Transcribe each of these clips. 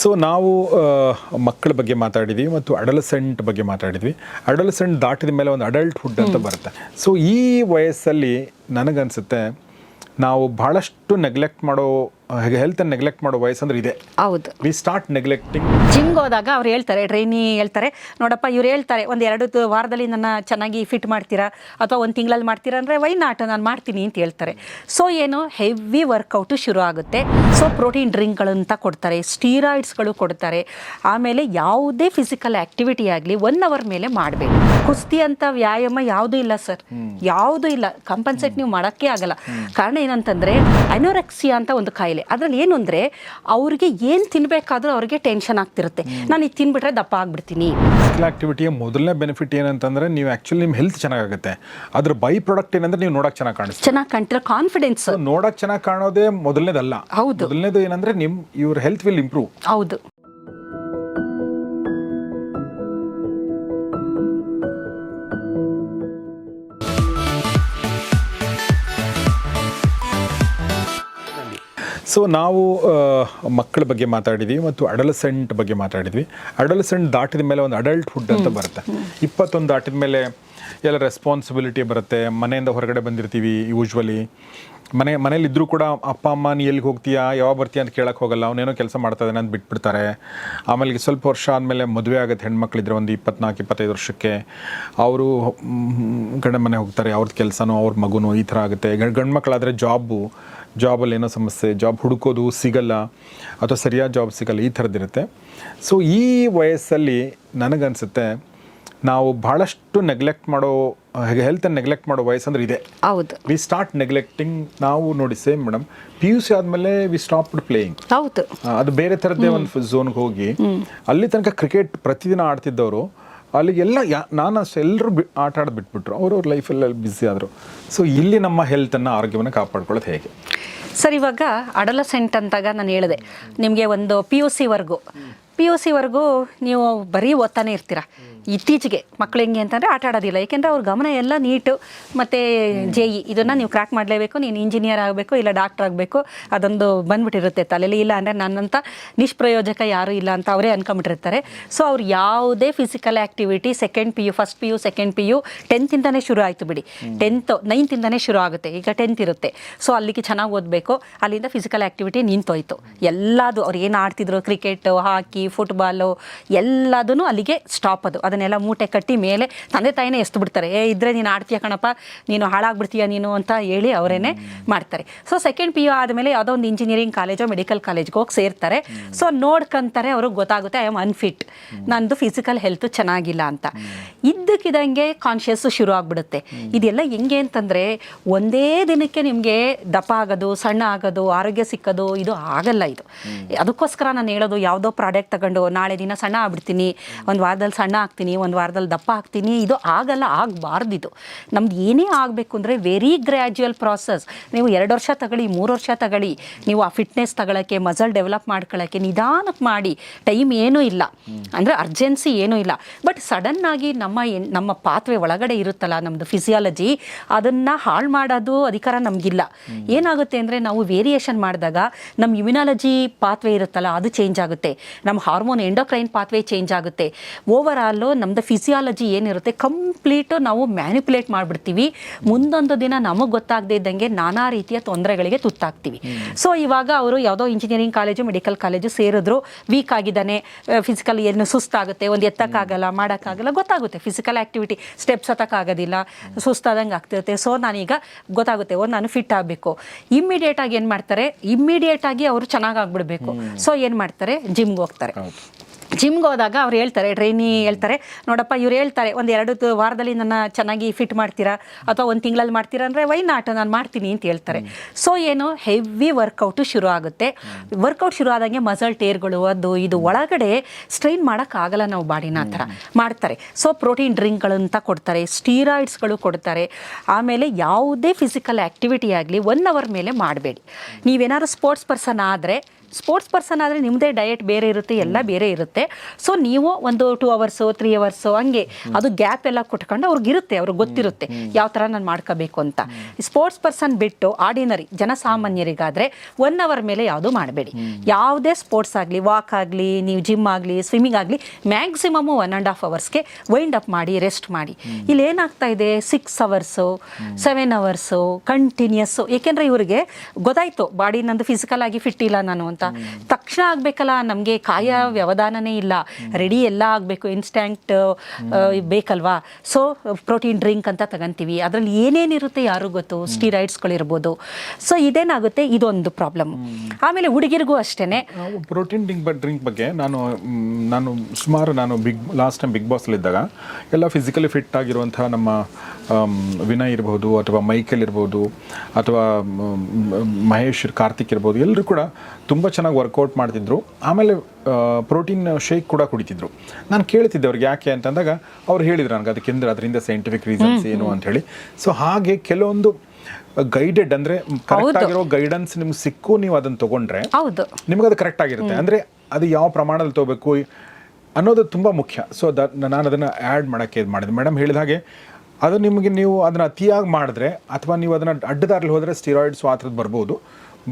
So ನಾವು ಮಕ್ಕಳ ಬಗ್ಗೆ ಮಾತಾಡಿದ್ವಿ ಮತ್ತು ಅಡಲಸೆಂಟ್ ಬಗ್ಗೆ ಮಾತಾಡಿದ್ವಿ. ಅಡಲಸೆಂಟ್ ದಾಟಿದ ಮೇಲೆ ಒಂದು ಅಡಲ್ಟ್ ಹುಡ್ ಅಂತ ಬರುತ್ತೆ. ಸೊ ಈ ವಯಸ್ಸಲ್ಲಿ ನನಗನ್ಸುತ್ತೆ ನಾವು ಭಾಳಷ್ಟು ನೆಗ್ಲೆಕ್ಟ್ ಮಾಡೋ ಹೆಲ್ತ್ ನೆಗ್ಲೆಕ್ಟ್ ಮಾಡೋ ವಯಸ್ಸಂದ್ರೆ ಇದೆ. ಹೌದು. ವಿ ಸ್ಟಾರ್ಟ್ ನೆಗ್ಲೆಕ್ಟಿಂಗ್ ಜಿಮ್ಗೆ ಹೋದಾಗ ಅವ್ರು ಹೇಳ್ತಾರೆ ಟ್ರೈನಿ ಹೇಳ್ತಾರೆ ನೋಡಪ್ಪ ಇವ್ರು ಹೇಳ್ತಾರೆ ಒಂದು ಎರಡು ತ- ವಾರದಲ್ಲಿ ನನ್ನ ಚೆನ್ನಾಗಿ ಫಿಟ್ ಮಾಡ್ತೀರಾ? ಅಥವಾ ಒಂದು ತಿಂಗಳಲ್ಲಿ ಮಾಡ್ತೀರಾ ಅಂದರೆ ವೈ ನಾಟ್ ನಾನು ಮಾಡ್ತೀನಿ ಅಂತ ಹೇಳ್ತಾರೆ. ಸೊ ಏನು? ಹೆವಿ ವರ್ಕೌಟು ಶುರು ಆಗುತ್ತೆ. ಸೊ ಪ್ರೋಟೀನ್ ಡ್ರಿಂಕ್ಗಳಂತ ಕೊಡ್ತಾರೆ ಸ್ಟೀರಾಯ್ಡ್ಸ್ಗಳು ಕೊಡ್ತಾರೆ. ಆಮೇಲೆ ಯಾವುದೇ ಫಿಸಿಕಲ್ ಆ್ಯಕ್ಟಿವಿಟಿ ಆಗಲಿ ಒನ್ ಅವರ್ ಮೇಲೆ ಮಾಡಬೇಕು. ಕುಸ್ತಿ ಅಂತ ವ್ಯಾಯಾಮ ಯಾವುದೂ ಇಲ್ಲ ಸರ್. ಯಾವುದೂ ಇಲ್ಲ. ಕಂಪನ್ಸೇಟ್ ನೀವು ಮಾಡೋಕ್ಕೆ ಆಗಲ್ಲ. ಕಾರಣ ಏನಂತಂದರೆ ಅನೋರೆಕ್ಸಿಯಾ ಅಂತ ಒಂದು ಕಾಯಿಲೆ ಅದರಲ್ಲಿ ಏನು ಅಂದರೆ ಅವ್ರಿಗೆ ಏನು ತಿನ್ನಬೇಕಾದ್ರೂ ಅವ್ರಿಗೆ ಟೆನ್ಷನ್ ಆಗ್ತಿರುತ್ತೆ. ನಾನು ಈಗ ತಿನ್ಬಿಟ್ರೆ ದಪ್ಪ ಆಗ್ಬಿಡ್ತೀನಿ. ಫಿಸಿಕಲ್ ಆಕ್ಟಿವಿಟಿಯ ಮೊದಲನೇ ಬೆನಿಫಿಟ್ ಏನಂತಂದ್ರೆ ನೀವು ಆಕ್ಚುಲಿ ನಿಮ್ಮ ಹೆಲ್ತ್ ಚೆನ್ನಾಗುತ್ತೆ ಅದ್ರ ಬೈ ಪ್ರಾಡಕ್ಟ್ ಏನಂದ್ರೆ ನೀವು ನೋಡಕ್ ಚೆನ್ನಾಗಿ ಕಾಣಿಸ್ತೀವಿ ಚೆನ್ನಾಗಿ ಕಾಣ್ತಿರೋ ಕಾನ್ಫಿಡೆನ್ಸ್ ನೋಡಕ್ಕೆ ನೋಡಕ್ ಚೆನ್ನಾಗಿ ಕಾಣೋದೇ ಮೊದಲನೇದಲ್ಲ. ಹೌದು. ಮೊದಲನೇದು ಏನಂದ್ರೆ ನಿಮ್ ಇವ್ರ ಹೆಲ್ತ್ ವಿಲ್ ಇಂಪ್ರೂವ್ ಹೌದು. ಸೊ ನಾವು ಮಕ್ಕಳ ಬಗ್ಗೆ ಮಾತಾಡಿದ್ವಿ ಮತ್ತು ಅಡಲಸೆಂಟ್ ಬಗ್ಗೆ ಮಾತಾಡಿದ್ವಿ. ಅಡಲಸೆಂಟ್ ದಾಟಿದ ಮೇಲೆ ಒಂದು ಅಡಲ್ಟ್ ಹುಡ್ ಅಂತ ಬರುತ್ತೆ. ಇಪ್ಪತ್ತೊಂದು ದಾಟಿದ ಮೇಲೆ ಎಲ್ಲ ರೆಸ್ಪಾನ್ಸಿಬಿಲಿಟಿ ಬರುತ್ತೆ. ಮನೆಯಿಂದ ಹೊರಗಡೆ ಬಂದಿರ್ತೀವಿ ಯೂಶ್ವಲಿ ಮನೆ ಮನೇಲಿದ್ದರೂ ಕೂಡ ಅಪ್ಪ, ಅಮ್ಮ, ನೀ ಎಲ್ಲಿಗೆ ಹೋಗ್ತೀಯಾ? ಯಾವಾಗ ಬರ್ತೀಯ? ಅಂತ ಕೇಳೋಕೆ ಹೋಗಲ್ಲ. ಅವನೇನೋ ಕೆಲಸ ಮಾಡ್ತಾ ಇದ್ದಾನೆ ಅಂತ ಬಿಟ್ಬಿಡ್ತಾರೆ. ಆಮೇಲೆ ಸ್ವಲ್ಪ ವರ್ಷ ಆದಮೇಲೆ ಮದುವೆ ಆಗುತ್ತೆ ಹೆಣ್ಮಕ್ಳಿದ್ರೆ ಒಂದು ಇಪ್ಪತ್ನಾಲ್ಕು, ಇಪ್ಪತ್ತೈದು ವರ್ಷಕ್ಕೆ ಅವರು ಗಂಡ ಮನೆ ಹೋಗ್ತಾರೆ. ಅವ್ರದ್ದು ಕೆಲಸನೋ, ಅವ್ರ ಮಗುನೂ ಈ ಥರ ಆಗುತ್ತೆ. ಗಂಡು ಮಕ್ಕಳಾದರೆ ಜಾಬು, ಜಾಬಲ್ಲಿ ಏನೋ ಸಮಸ್ಯೆ, ಜಾಬ್ ಹುಡುಕೋದು ಸಿಗಲ್ಲ, ಅಥವಾ ಸರಿಯಾದ ಜಾಬ್ ಸಿಗಲ್ಲ, ಈ ಥರದ್ದಿರುತ್ತೆ. ಸೊ ಈ ವಯಸ್ಸಲ್ಲಿ ನನಗನ್ಸುತ್ತೆ ನಾವು ಬಹಳಷ್ಟು ನೆಗ್ಲೆಕ್ಟ್ ಮಾಡೋ ಹೆಲ್ತ್ ನೆಗ್ಲೆಕ್ಟ್ ಮಾಡೋ ವಯಸ್ಸಂದ್ರೆ ಇದೆ. ಹೌದು. ವಿ ಸ್ಟಾರ್ಟ್ ನೆಗ್ಲೆಕ್ಟಿಂಗ್ ನಾವು ನೋಡಿ same madam P U C ಆದಮೇಲೆ ವಿ ಸ್ಟಾಪ್ಡ್ ಪ್ಲೇಯಿಂಗ್ ಹೌದು. ಅದು ಬೇರೆ ಥರದ್ದೇ ಒಂದು ಝೋನ್ಗೆ ಹೋಗಿ. ಅಲ್ಲಿ ತನಕ ಕ್ರಿಕೆಟ್ ಪ್ರತಿದಿನ ಆಡ್ತಿದ್ದವರು ಅಲ್ಲಿಗೆಲ್ಲ ಯಾ ನಾನು ಅಷ್ಟು ಎಲ್ಲರೂ ಬಿ ಆಟ ಆಡೋದು ಬಿಟ್ಬಿಟ್ರು. ಅವ್ರವ್ರ ಲೈಫಲ್ಲಿ ಬ್ಯುಸಿ ಆದರು. ಸೊ ಇಲ್ಲಿ ನಮ್ಮ ಹೆಲ್ತನ್ನು ಆರೋಗ್ಯವನ್ನು ಕಾಪಾಡ್ಕೊಳ್ಳೋದು ಹೇಗೆ? ಸರ್ ಇವಾಗ ಅಡಲಸೆಂಟ್ ಅಂತಾಗ ನಾನು ಹೇಳಿದೆ. ನಿಮಗೆ ಒಂದು ಪಿ ಯು ಸಿವರೆಗೂ ಪಿ ಯು ಸಿವರೆಗೂ ನೀವು ಬರೀ ಓದ್ತಾನೆ ಇರ್ತೀರ? ಇತ್ತೀಚೆಗೆ ಮಕ್ಳು ಹೆಂಗೆ ಅಂತಂದರೆ ಆಟ ಆಡೋದಿಲ್ಲ. ಏಕೆಂದರೆ ಅವ್ರ ಗಮನ ಎಲ್ಲ ನೀಟು. ಮತ್ತು ಜೆ ಇ ಇದನ್ನು ನೀವು ಕ್ರ್ಯಾಕ್ ಮಾಡಲೇಬೇಕು ನೀನು ಇಂಜಿನಿಯರ್ ಆಗಬೇಕು ಇಲ್ಲ ಡಾಕ್ಟರ್ ಆಗಬೇಕು ಅದೊಂದು ಬಂದ್ಬಿಟ್ಟಿರುತ್ತೆ ತಲೆಯಲ್ಲಿ ಇಲ್ಲ ಅಂದರೆ ನನ್ನಂಥ ನಿಷ್ಪ್ರಯೋಜಕ ಯಾರೂ ಇಲ್ಲ ಅಂತ ಅವರೇ ಅನ್ಕೊಂಬಿಟ್ಟಿರ್ತಾರೆ ಸೊ ಅವ್ರು ಯಾವುದೇ physical activity second P U first P U second P U ಟೆಂತಿಂದನೇ ಶುರು ಆಯಿತು ಬಿಡಿ. ಟೆಂತ್ ನೈನ್ತಿಂದನೇ ಶುರು ಆಗುತ್ತೆ. ಈಗ ಟೆಂತ್ ಇರುತ್ತೆ. ಸೊ ಅಲ್ಲಿಗೆ ಚೆನ್ನಾಗಿ ಓದಬೇಕು. ಅಲ್ಲಿಂದ ಫಿಸಿಕಲ್ ಆ್ಯಕ್ಟಿವಿಟಿ ನಿಂತೋಯ್ತು ಎಲ್ಲದು ಅವ್ರು ಏನು ಆಡ್ತಿದ್ರು ಕ್ರಿಕೆಟು ಹಾಕಿ ಫುಟ್ಬಾಲು ಎಲ್ಲದೂ ಅಲ್ಲಿಗೆ ಸ್ಟಾಪ್ ಅದು. ಅದನ್ನೆಲ್ಲ ಮೂಟೆ ಕಟ್ಟಿ ಮೇಲೆ ತಂದೆ ತಾಯಿನೇ ಎಸ್ತು ಬಿಡ್ತಾರೆ. ಏ, ಇದ್ರೆ ನೀನು ಆಡ್ತೀಯ ಕಣಪ್ಪ, ನೀನು ಹಾಳಾಗ್ಬಿಡ್ತೀಯ ನೀನು ಅಂತ ಹೇಳಿ ಅವರೇನೆ ಮಾಡ್ತಾರೆ. ಸೊ ಸೆಕೆಂಡ್ ಪಿ ಯು ಆದಮೇಲೆ ಯಾವುದೋ ಒಂದು ಇಂಜಿನಿಯರಿಂಗ್ ಕಾಲೇಜೋ ಮೆಡಿಕಲ್ ಕಾಲೇಜ್ಗೆ ಹೋಗಿ ಸೇರ್ತಾರೆ. ಸೊ ನೋಡ್ಕಂತಾರೆ, ಅವ್ರಿಗೆ ಗೊತ್ತಾಗುತ್ತೆ ಐ ಆಮ್ ಅನ್ಫಿಟ್ ನಂದು ಫಿಸಿಕಲ್ ಹೆಲ್ತ್ ಚೆನ್ನಾಗಿಲ್ಲ ಅಂತ. ಇದ್ದಕ್ಕಿದಂಗೆ ಕಾನ್ಷಿಯಸ್ ಶುರು ಆಗ್ಬಿಡುತ್ತೆ. ಇದೆಲ್ಲ ಹೆಂಗೆ ಅಂತಂದರೆ, ಒಂದೇ ದಿನಕ್ಕೆ ನಿಮಗೆ ದಪ್ಪ ಆಗೋದು, ಸಣ್ಣ ಆಗೋದು, ಆರೋಗ್ಯ ಸಿಕ್ಕೋದು, ಇದು ಆಗಲ್ಲ ಇದು. ಅದಕ್ಕೋಸ್ಕರ ನಾನು ಹೇಳೋದು, ಯಾವುದೋ ಪ್ರಾಡಕ್ಟ್ ತಗೊಂಡು ನಾಳೆ ದಿನ ಸಣ್ಣ ಆಗ್ಬಿಡ್ತೀನಿ, ಒಂದು ವಾರದಲ್ಲಿ ಸಣ್ಣ ಒಂದು ವಾರದಲ್ಲಿ ದಪ್ಪ ಆಗ್ತೀನಿ ಇದು ಆಗಲ್ಲ, ಆಗಬಾರ್ದಿದು. ನಮ್ದು ಏನೇ ಆಗಬೇಕು ಅಂದರೆ ವೆರಿ ಗ್ರ್ಯಾಜುವಲ್ ಪ್ರಾಸೆಸ್ ನೀವು ಎರಡು ವರ್ಷ ತಗೊಳ್ಳಿ, ಮೂರು ವರ್ಷ ತಗೊಳ್ಳಿ, ನೀವು ಆ ಫಿಟ್ನೆಸ್ ತಗೊಳ್ಳೋಕ್ಕೆ ಮಸಲ್ ಡೆವಲಪ್ ಮಾಡ್ಕೊಳ್ಳೋಕ್ಕೆ ನಿಧಾನಕ್ಕೆ ಮಾಡಿ. ಟೈಮ್ ಏನೂ ಇಲ್ಲ. ಅಂದರೆ ಅರ್ಜೆನ್ಸಿ ಏನೂ ಇಲ್ಲ. ಬಟ್ ಸಡನ್ನಾಗಿ ನಮ್ಮ ನಮ್ಮ ಪಾತ್ರೆ ಒಳಗಡೆ ಇರುತ್ತಲ್ಲ ನಮ್ಮದು ಫಿಸಿಯಾಲಜಿ ಅದನ್ನು ಹಾಳು ಮಾಡೋದು ಅಧಿಕಾರ ನಮಗಿಲ್ಲ. ಏನಾಗುತ್ತೆ ಅಂದರೆ ನಾವು ವೇರಿಯೇಷನ್ ಮಾಡಿದಾಗ ನಮ್ಮ ಇಮ್ಯುನಾಲಜಿ ಪಾತ್ವೆ ಇರುತ್ತಲ್ಲ, ಅದು ಚೇಂಜ್ ಆಗುತ್ತೆ. ನಮ್ಮ ಹಾರ್ಮೋನ್ ಎಂಡೋಕ್ರೈನ್ ಪಾತ್ವೆ ಚೇಂಜ್ ಆಗುತ್ತೆ. ಓವರ್ ಆಲು ನಮ್ಮದು ಫಿಸಿಯಾಲಜಿ ಏನಿರುತ್ತೆ ಕಂಪ್ಲೀಟ್ ನಾವು ಮ್ಯಾನಿಪುಲೇಟ್ ಮಾಡಿಬಿಡ್ತೀವಿ. ಮುಂದೊಂದು ದಿನ ನಮಗೆ ಗೊತ್ತಾಗದೇ ಇದ್ದಂಗೆ ನಾನಾ ರೀತಿಯ ತೊಂದರೆಗಳಿಗೆ ತುತ್ತಾಗ್ತೀವಿ. ಸೊ ಇವಾಗ ಅವರು ಯಾವುದೋ ಇಂಜಿನಿಯರಿಂಗ್ ಕಾಲೇಜು ಮೆಡಿಕಲ್ ಕಾಲೇಜು ಸೇರಿದ್ರು ವೀಕ್ ಆಗಿದ್ದಾನೆ ಫಿಸಿಕಲ್ ಏನು ಸುಸ್ತಾಗುತ್ತೆ ಒಂದು ಎತ್ತಕ್ಕಾಗಲ್ಲ ಮಾಡೋಕ್ಕಾಗಲ್ಲ ಗೊತ್ತಾಗುತ್ತೆ. ಫಿಸಿಕಲ್ ಆ್ಯಕ್ಟಿವಿಟಿ ಸ್ಟೆಪ್ಸ್ ಹತ್ತಕ್ಕಾಗೋದಿಲ್ಲ ಸುಸ್ತಾದಂಗೆ ಆಗ್ತಿರುತ್ತೆ. ಸೊ ನಾನೀಗ ಗೊತ್ತಾಗುತ್ತೆ ಓ ನಾನು ಫಿಟ್ ಆಗಬೇಕು. ಇಮ್ಮಿಡಿಯೇಟಾಗಿ ಏನು ಮಾಡ್ತಾರೆ ಇಮ್ಮಿಡಿಯೇಟಾಗಿ ಅವರು ಚೆನ್ನಾಗಿ ಆಗ್ಬಿಡ್ಬೇಕು. ಸೊ ಏನು ಮಾಡ್ತಾರೆ ಜಿಮ್ಗೆ ಹೋಗ್ತಾರೆ. ಜಿಮ್ಗೆ ಹೋದಾಗ ಅವ್ರು ಹೇಳ್ತಾರೆ, ಟ್ರೈನಿ ಹೇಳ್ತಾರೆ, ನೋಡಪ್ಪ ಇವ್ರು ಹೇಳ್ತಾರೆ, ಒಂದು ಎರಡು ವಾರದಲ್ಲಿ ನನ್ನ ಚೆನ್ನಾಗಿ ಫಿಟ್ ಮಾಡ್ತೀರಾ ಅಥವಾ ಒಂದು ತಿಂಗಳಲ್ಲಿ ಮಾಡ್ತೀರಾ ಅಂದರೆ ವೈ ನಾಟ್ ನಾನು ಮಾಡ್ತೀನಿ ಅಂತ ಹೇಳ್ತಾರೆ. ಸೊ ಏನು ಹೆವಿ ವರ್ಕೌಟು ಶುರು ಆಗುತ್ತೆ. ವರ್ಕೌಟ್ ಶುರು ಆದಂಗೆ ಮಸಲ್ ಟೇರ್ಗಳು ಅದು ಇದು ಒಳಗಡೆ ಸ್ಟ್ರೈನ್ ಮಾಡೋಕ್ಕಾಗಲ್ಲ ನಾವು ಬಾಡಿನ ಆ ಥರ ಮಾಡ್ತಾರೆ ಸೊ ಪ್ರೋಟೀನ್ ಡ್ರಿಂಕ್ಗಳಂತ ಕೊಡ್ತಾರೆ ಸ್ಟೀರಾಯ್ಡ್ಸ್ಗಳು ಕೊಡ್ತಾರೆ. ಆಮೇಲೆ ಯಾವುದೇ ಫಿಸಿಕಲ್ ಆ್ಯಕ್ಟಿವಿಟಿ ಆಗಲಿ ಒನ್ ಅವರ್ ಮೇಲೆ ಮಾಡಬೇಡಿ. ನೀವೇನಾದ್ರು ಸ್ಪೋರ್ಟ್ಸ್ ಪರ್ಸನ್ ಆದರೆ ಸ್ಪೋರ್ಟ್ಸ್ ಪರ್ಸನ್ ಆದರೆ ನಿಮ್ಮದೇ ಡಯಟ್ ಬೇರೆ ಇರುತ್ತೆ, ಎಲ್ಲ ಬೇರೆ ಇರುತ್ತೆ. ಸೊ ನೀವು ಒಂದು ಟೂ ಅವರ್ಸು ತ್ರೀ ಅವರ್ಸು ಹಂಗೆ ಅದು ಗ್ಯಾಪ್ ಎಲ್ಲ ಕೊಟ್ಕೊಂಡು ಅವ್ರಿಗೆ ಇರುತ್ತೆ, ಅವ್ರಿಗೆ ಗೊತ್ತಿರುತ್ತೆ ಯಾವ ಥರ ನಾನು ಮಾಡ್ಕೋಬೇಕು ಅಂತ. ಸ್ಪೋರ್ಟ್ಸ್ ಪರ್ಸನ್ ಬಿಟ್ಟು ಆರ್ಡಿನರಿ ಜನಸಾಮಾನ್ಯರಿಗಾದರೆ ಒನ್ ಅವರ್ ಮೇಲೆ ಯಾವುದೂ ಮಾಡಬೇಡಿ. ಯಾವುದೇ ಸ್ಪೋರ್ಟ್ಸ್ ಆಗಲಿ ವಾಕ್ ಆಗಲಿ, ನೀವು ಜಿಮ್ ಆಗಲಿ ಸ್ವಿಮ್ಮಿಂಗ್ ಆಗಲಿ ಮ್ಯಾಕ್ಸಿಮಮ್ ಒನ್ ಆ್ಯಂಡ್ ಹಾಫ್ ಅವರ್ಸ್ಗೆ ವೈಂಡ್ ಅಪ್ ಮಾಡಿ ರೆಸ್ಟ್ ಮಾಡಿ. ಇಲ್ಲಿ ಏನಾಗ್ತಾ ಇದೆ? Six hours seven hours continues ಏಕೆಂದರೆ ಇವರಿಗೆ ಗೊತ್ತಾಯಿತು ಬಾಡಿ ನಂದು ಫಿಸಿಕಲ್ ಆಗಿ ಫಿಟ್ ಇಲ್ಲ ನಾನು ತಕ್ಷಣ ಆಗಬೇಕಲ್ಲ ನಮಗೆ ಕಾಯ ವ್ಯವಧಾನನೇ ಇಲ್ಲ. ರೆಡಿ ಎಲ್ಲ ಆಗಬೇಕು ಇನ್ಸ್ಟ್ಯಾಂಟ್ ಬೇಕಲ್ವಾ? ಸೊ ಪ್ರೋಟೀನ್ ಡ್ರಿಂಕ್ ಅಂತ ತಗೊಂತೀವಿ. ಅದರಲ್ಲಿ ಏನೇನಿರುತ್ತೆ ಯಾರು ಗೊತ್ತು? ಸ್ಟೀರಾಯ್ಡ್ಸ್ಗಳಿರ್ಬೋದು ಸೊ ಇದೇನಾಗುತ್ತೆ? ಇದೊಂದು ಪ್ರಾಬ್ಲಮ್ ಆಮೇಲೆ ಹುಡುಗಿರಿಗೂ ಅಷ್ಟೇ ಪ್ರೋಟೀನ್ ಡ್ರಿಂಕ್ ಡ್ರಿಂಕ್ ಬಗ್ಗೆ ನಾನು ನಾನು ಸುಮಾರು ನಾನು ಬಿಗ್ ಲಾಸ್ಟ್ ಟೈಮ್ ಬಿಗ್ ಬಾಸ್ಲಿದ್ದಾಗ ಎಲ್ಲ ಫಿಸಿಕಲಿ ಫಿಟ್ ಆಗಿರುವಂತಹ ನಮ್ಮ ವಿನಯ್ ಇರ್ಬೋದು ಅಥವಾ ಮೈಕಲ್ ಇರ್ಬೋದು ಅಥವಾ ಮಹೇಶ್ ಕಾರ್ತಿಕ್ ಇರ್ಬೋದು ಎಲ್ಲರೂ ಕೂಡ ತುಂಬ ಚೆನ್ನಾಗಿ ವರ್ಕೌಟ್ ಮಾಡ್ತಿದ್ರು. ಆಮೇಲೆ ಪ್ರೋಟೀನ್ ಶೇಕ್ ಕೂಡ ಕುಡಿತಿದ್ರು. ನಾನು ಕೇಳ್ತಿದ್ದೆ ಅವ್ರಿಗೆ ಯಾಕೆ ಅಂತಂದಾಗ ಅವ್ರು ಹೇಳಿದ್ರು ನನಗೆ ಅದಕ್ಕೆಂದ್ರೆ ಅದರಿಂದ ಸೈಂಟಿಫಿಕ್ ರೀಸನ್ಸ್ ಏನು ಅಂತ ಹೇಳಿ ಸೊ ಹಾಗೆ ಕೆಲವೊಂದು ಗೈಡೆಡ್ ಅಂದ್ರೆ ಕರೆಕ್ಟ್ ಆಗಿರೋ ಗೈಡೆನ್ಸ್ ನಿಮ್ಗೆ ಸಿಕ್ಕು ನೀವು ಅದನ್ನ ತಗೊಂಡ್ರೆ ನಿಮ್ಗೆ ಅದು ಕರೆಕ್ಟ್ ಆಗಿರುತ್ತೆ. ಅಂದ್ರೆ ಅದು ಯಾವ ಪ್ರಮಾಣದಲ್ಲಿ ತಗೋಬೇಕು ಅನ್ನೋದು ತುಂಬಾ ಮುಖ್ಯ. ಸೊ ನಾನು ಅದನ್ನ ಆ್ಯಡ್ ಮಾಡೋಕ್ಕೆ ಇದು ಮಾಡಿದೆ. ಮೇಡಮ್ ಹೇಳಿದ ಹಾಗೆ ಅದು ನಿಮಗೆ ನೀವು ಅದನ್ನ ಅತಿಯಾಗಿ ಮಾಡಿದ್ರೆ ಅಥವಾ ನೀವು ಅದನ್ನ ಅಡ್ಡದಾರಲ್ಲಿ ಹೋದ್ರೆ ಸ್ಟಿರಾಯ್ಡ್ಸ್ ಆ ಥರದ್ದು ಬರ್ಬೋದು.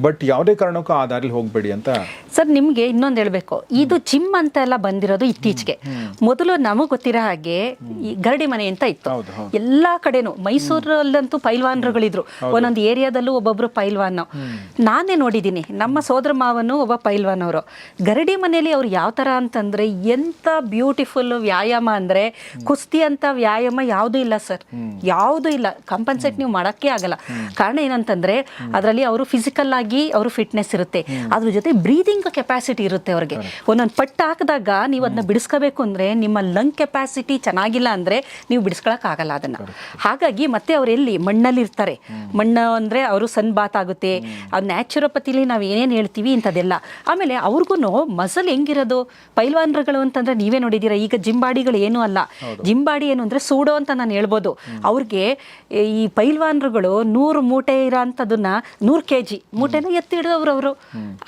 ಬಟ್ ಯಾವುದೇ ಕಾರಣಕ್ಕೂ ಆ ದಾರಿಲಿ ಹೋಗಬೇಡಿ ಅಂತ ಸರ್ ನಿಮಗೆ ಇನ್ನೊಂದು ಹೇಳಬೇಕು. ಇದು ಜಿಮ್ ಅಂತ ಎಲ್ಲ ಬಂದಿರೋದು ಇತ್ತೀಚೆಗೆ. ಮೊದಲು ನಮಗೆ ಗೊತ್ತಿರೋ ಹಾಗೆ ಈ ಗರಡಿ ಮನೆ ಅಂತ ಇತ್ತು. ಎಲ್ಲಾ ಕಡೆನೂ ಮೈಸೂರಲ್ಲಂತೂ ಪೈಲ್ವಾನ್ರುಗಳಿದ್ರು. ಒಂದೊಂದು ಏರಿಯಾದಲ್ಲೂ ಒಬ್ಬೊಬ್ರು ಪೈಲ್ವಾನ್. ನಾನೇ ನೋಡಿದ್ದೀನಿ ನಮ್ಮ ಸೋದರ ಮಾವನು ಒಬ್ಬ ಪೈಲ್ವಾನ್ ಅವರು. ಗರಡಿ ಮನೆಯಲ್ಲಿ ಅವ್ರು ಯಾವ ಥರ ಅಂತಂದ್ರೆ ಎಂತ ಬ್ಯೂಟಿಫುಲ್ ವ್ಯಾಯಾಮ ಅಂದ್ರೆ ಕುಸ್ತಿ ಅಂತ ವ್ಯಾಯಾಮ ಯಾವುದೂ ಇಲ್ಲ ಸರ್. ಯಾವುದೂ ಇಲ್ಲ. ಕಂಪನ್ಸೇಟ್ ನೀವು ಮಾಡೋಕ್ಕೆ ಆಗಲ್ಲ. ಕಾರಣ ಏನಂತಂದ್ರೆ ಅದರಲ್ಲಿ ಅವರು ಫಿಸಿಕಲ್ ಆಗಿ ಅವರು ಫಿಟ್ನೆಸ್ ಇರುತ್ತೆ. ಅದ್ರ ಜೊತೆ ಬ್ರೀದಿಂಗ್ ಕೆಪಾಸಿಟಿ ಇರುತ್ತೆ ಅವ್ರಿಗೆ. ಒಂದೊಂದು ಪಟ್ಟ ಹಾಕಿದಾಗ ನೀವು ಅದನ್ನ ಬಿಡಿಸ್ಕೋಬೇಕು ಅಂದ್ರೆ ನಿಮ್ಮ ಲಂಗ್ ಕೆಪಾಸಿಟಿ ಚೆನ್ನಾಗಿಲ್ಲ ಅಂದ್ರೆ ನೀವು ಬಿಡಿಸ್ಕೊಳಕ್ ಆಗಲ್ಲ ಅದನ್ನ. ಹಾಗಾಗಿ ಮತ್ತೆ ಅವ್ರು ಎಲ್ಲಿ? ಮಣ್ಣಲ್ಲಿ ಇರ್ತಾರೆ. ಮಣ್ಣು ಅಂದ್ರೆ ಅವರು ಸನ್ ಬಾತ್ ಆಗುತ್ತೆ. ಅದು ನ್ಯಾಚುರೋಪತಿಲಿ ನಾವು ಏನೇನು ಹೇಳ್ತೀವಿ ಇಂಥದ್ದೆಲ್ಲ. ಆಮೇಲೆ ಅವ್ರಿಗೂ ಮಸಲ್ ಹೆಂಗಿರೋದು? ಪೈಲ್ವಾನ್ರುಗಳು ಅಂತಂದ್ರೆ ನೀವೇ ನೋಡಿದ್ದೀರಾ ಈಗ ಜಿಂಬಾಡಿಗಳು ಏನೂ ಅಲ್ಲ. ಜಿಂಬಾಡಿ ಏನು ಅಂದ್ರೆ ಸೂಡೋ ಅಂತ ನಾನು ಹೇಳ್ಬೋದು. ಅವ್ರಿಗೆ ಈ ಪೈಲ್ವಾನ್ರುಗಳು ನೂರು ಮೂಟೆ ಇರೋ ಅಂಥದ್ದನ್ನ ನೂರು ಕೆ ಜಿ ಮೂಟೆನ ಎತ್ತಿ ಹಿಡಿದವ್ರು ಅವರು.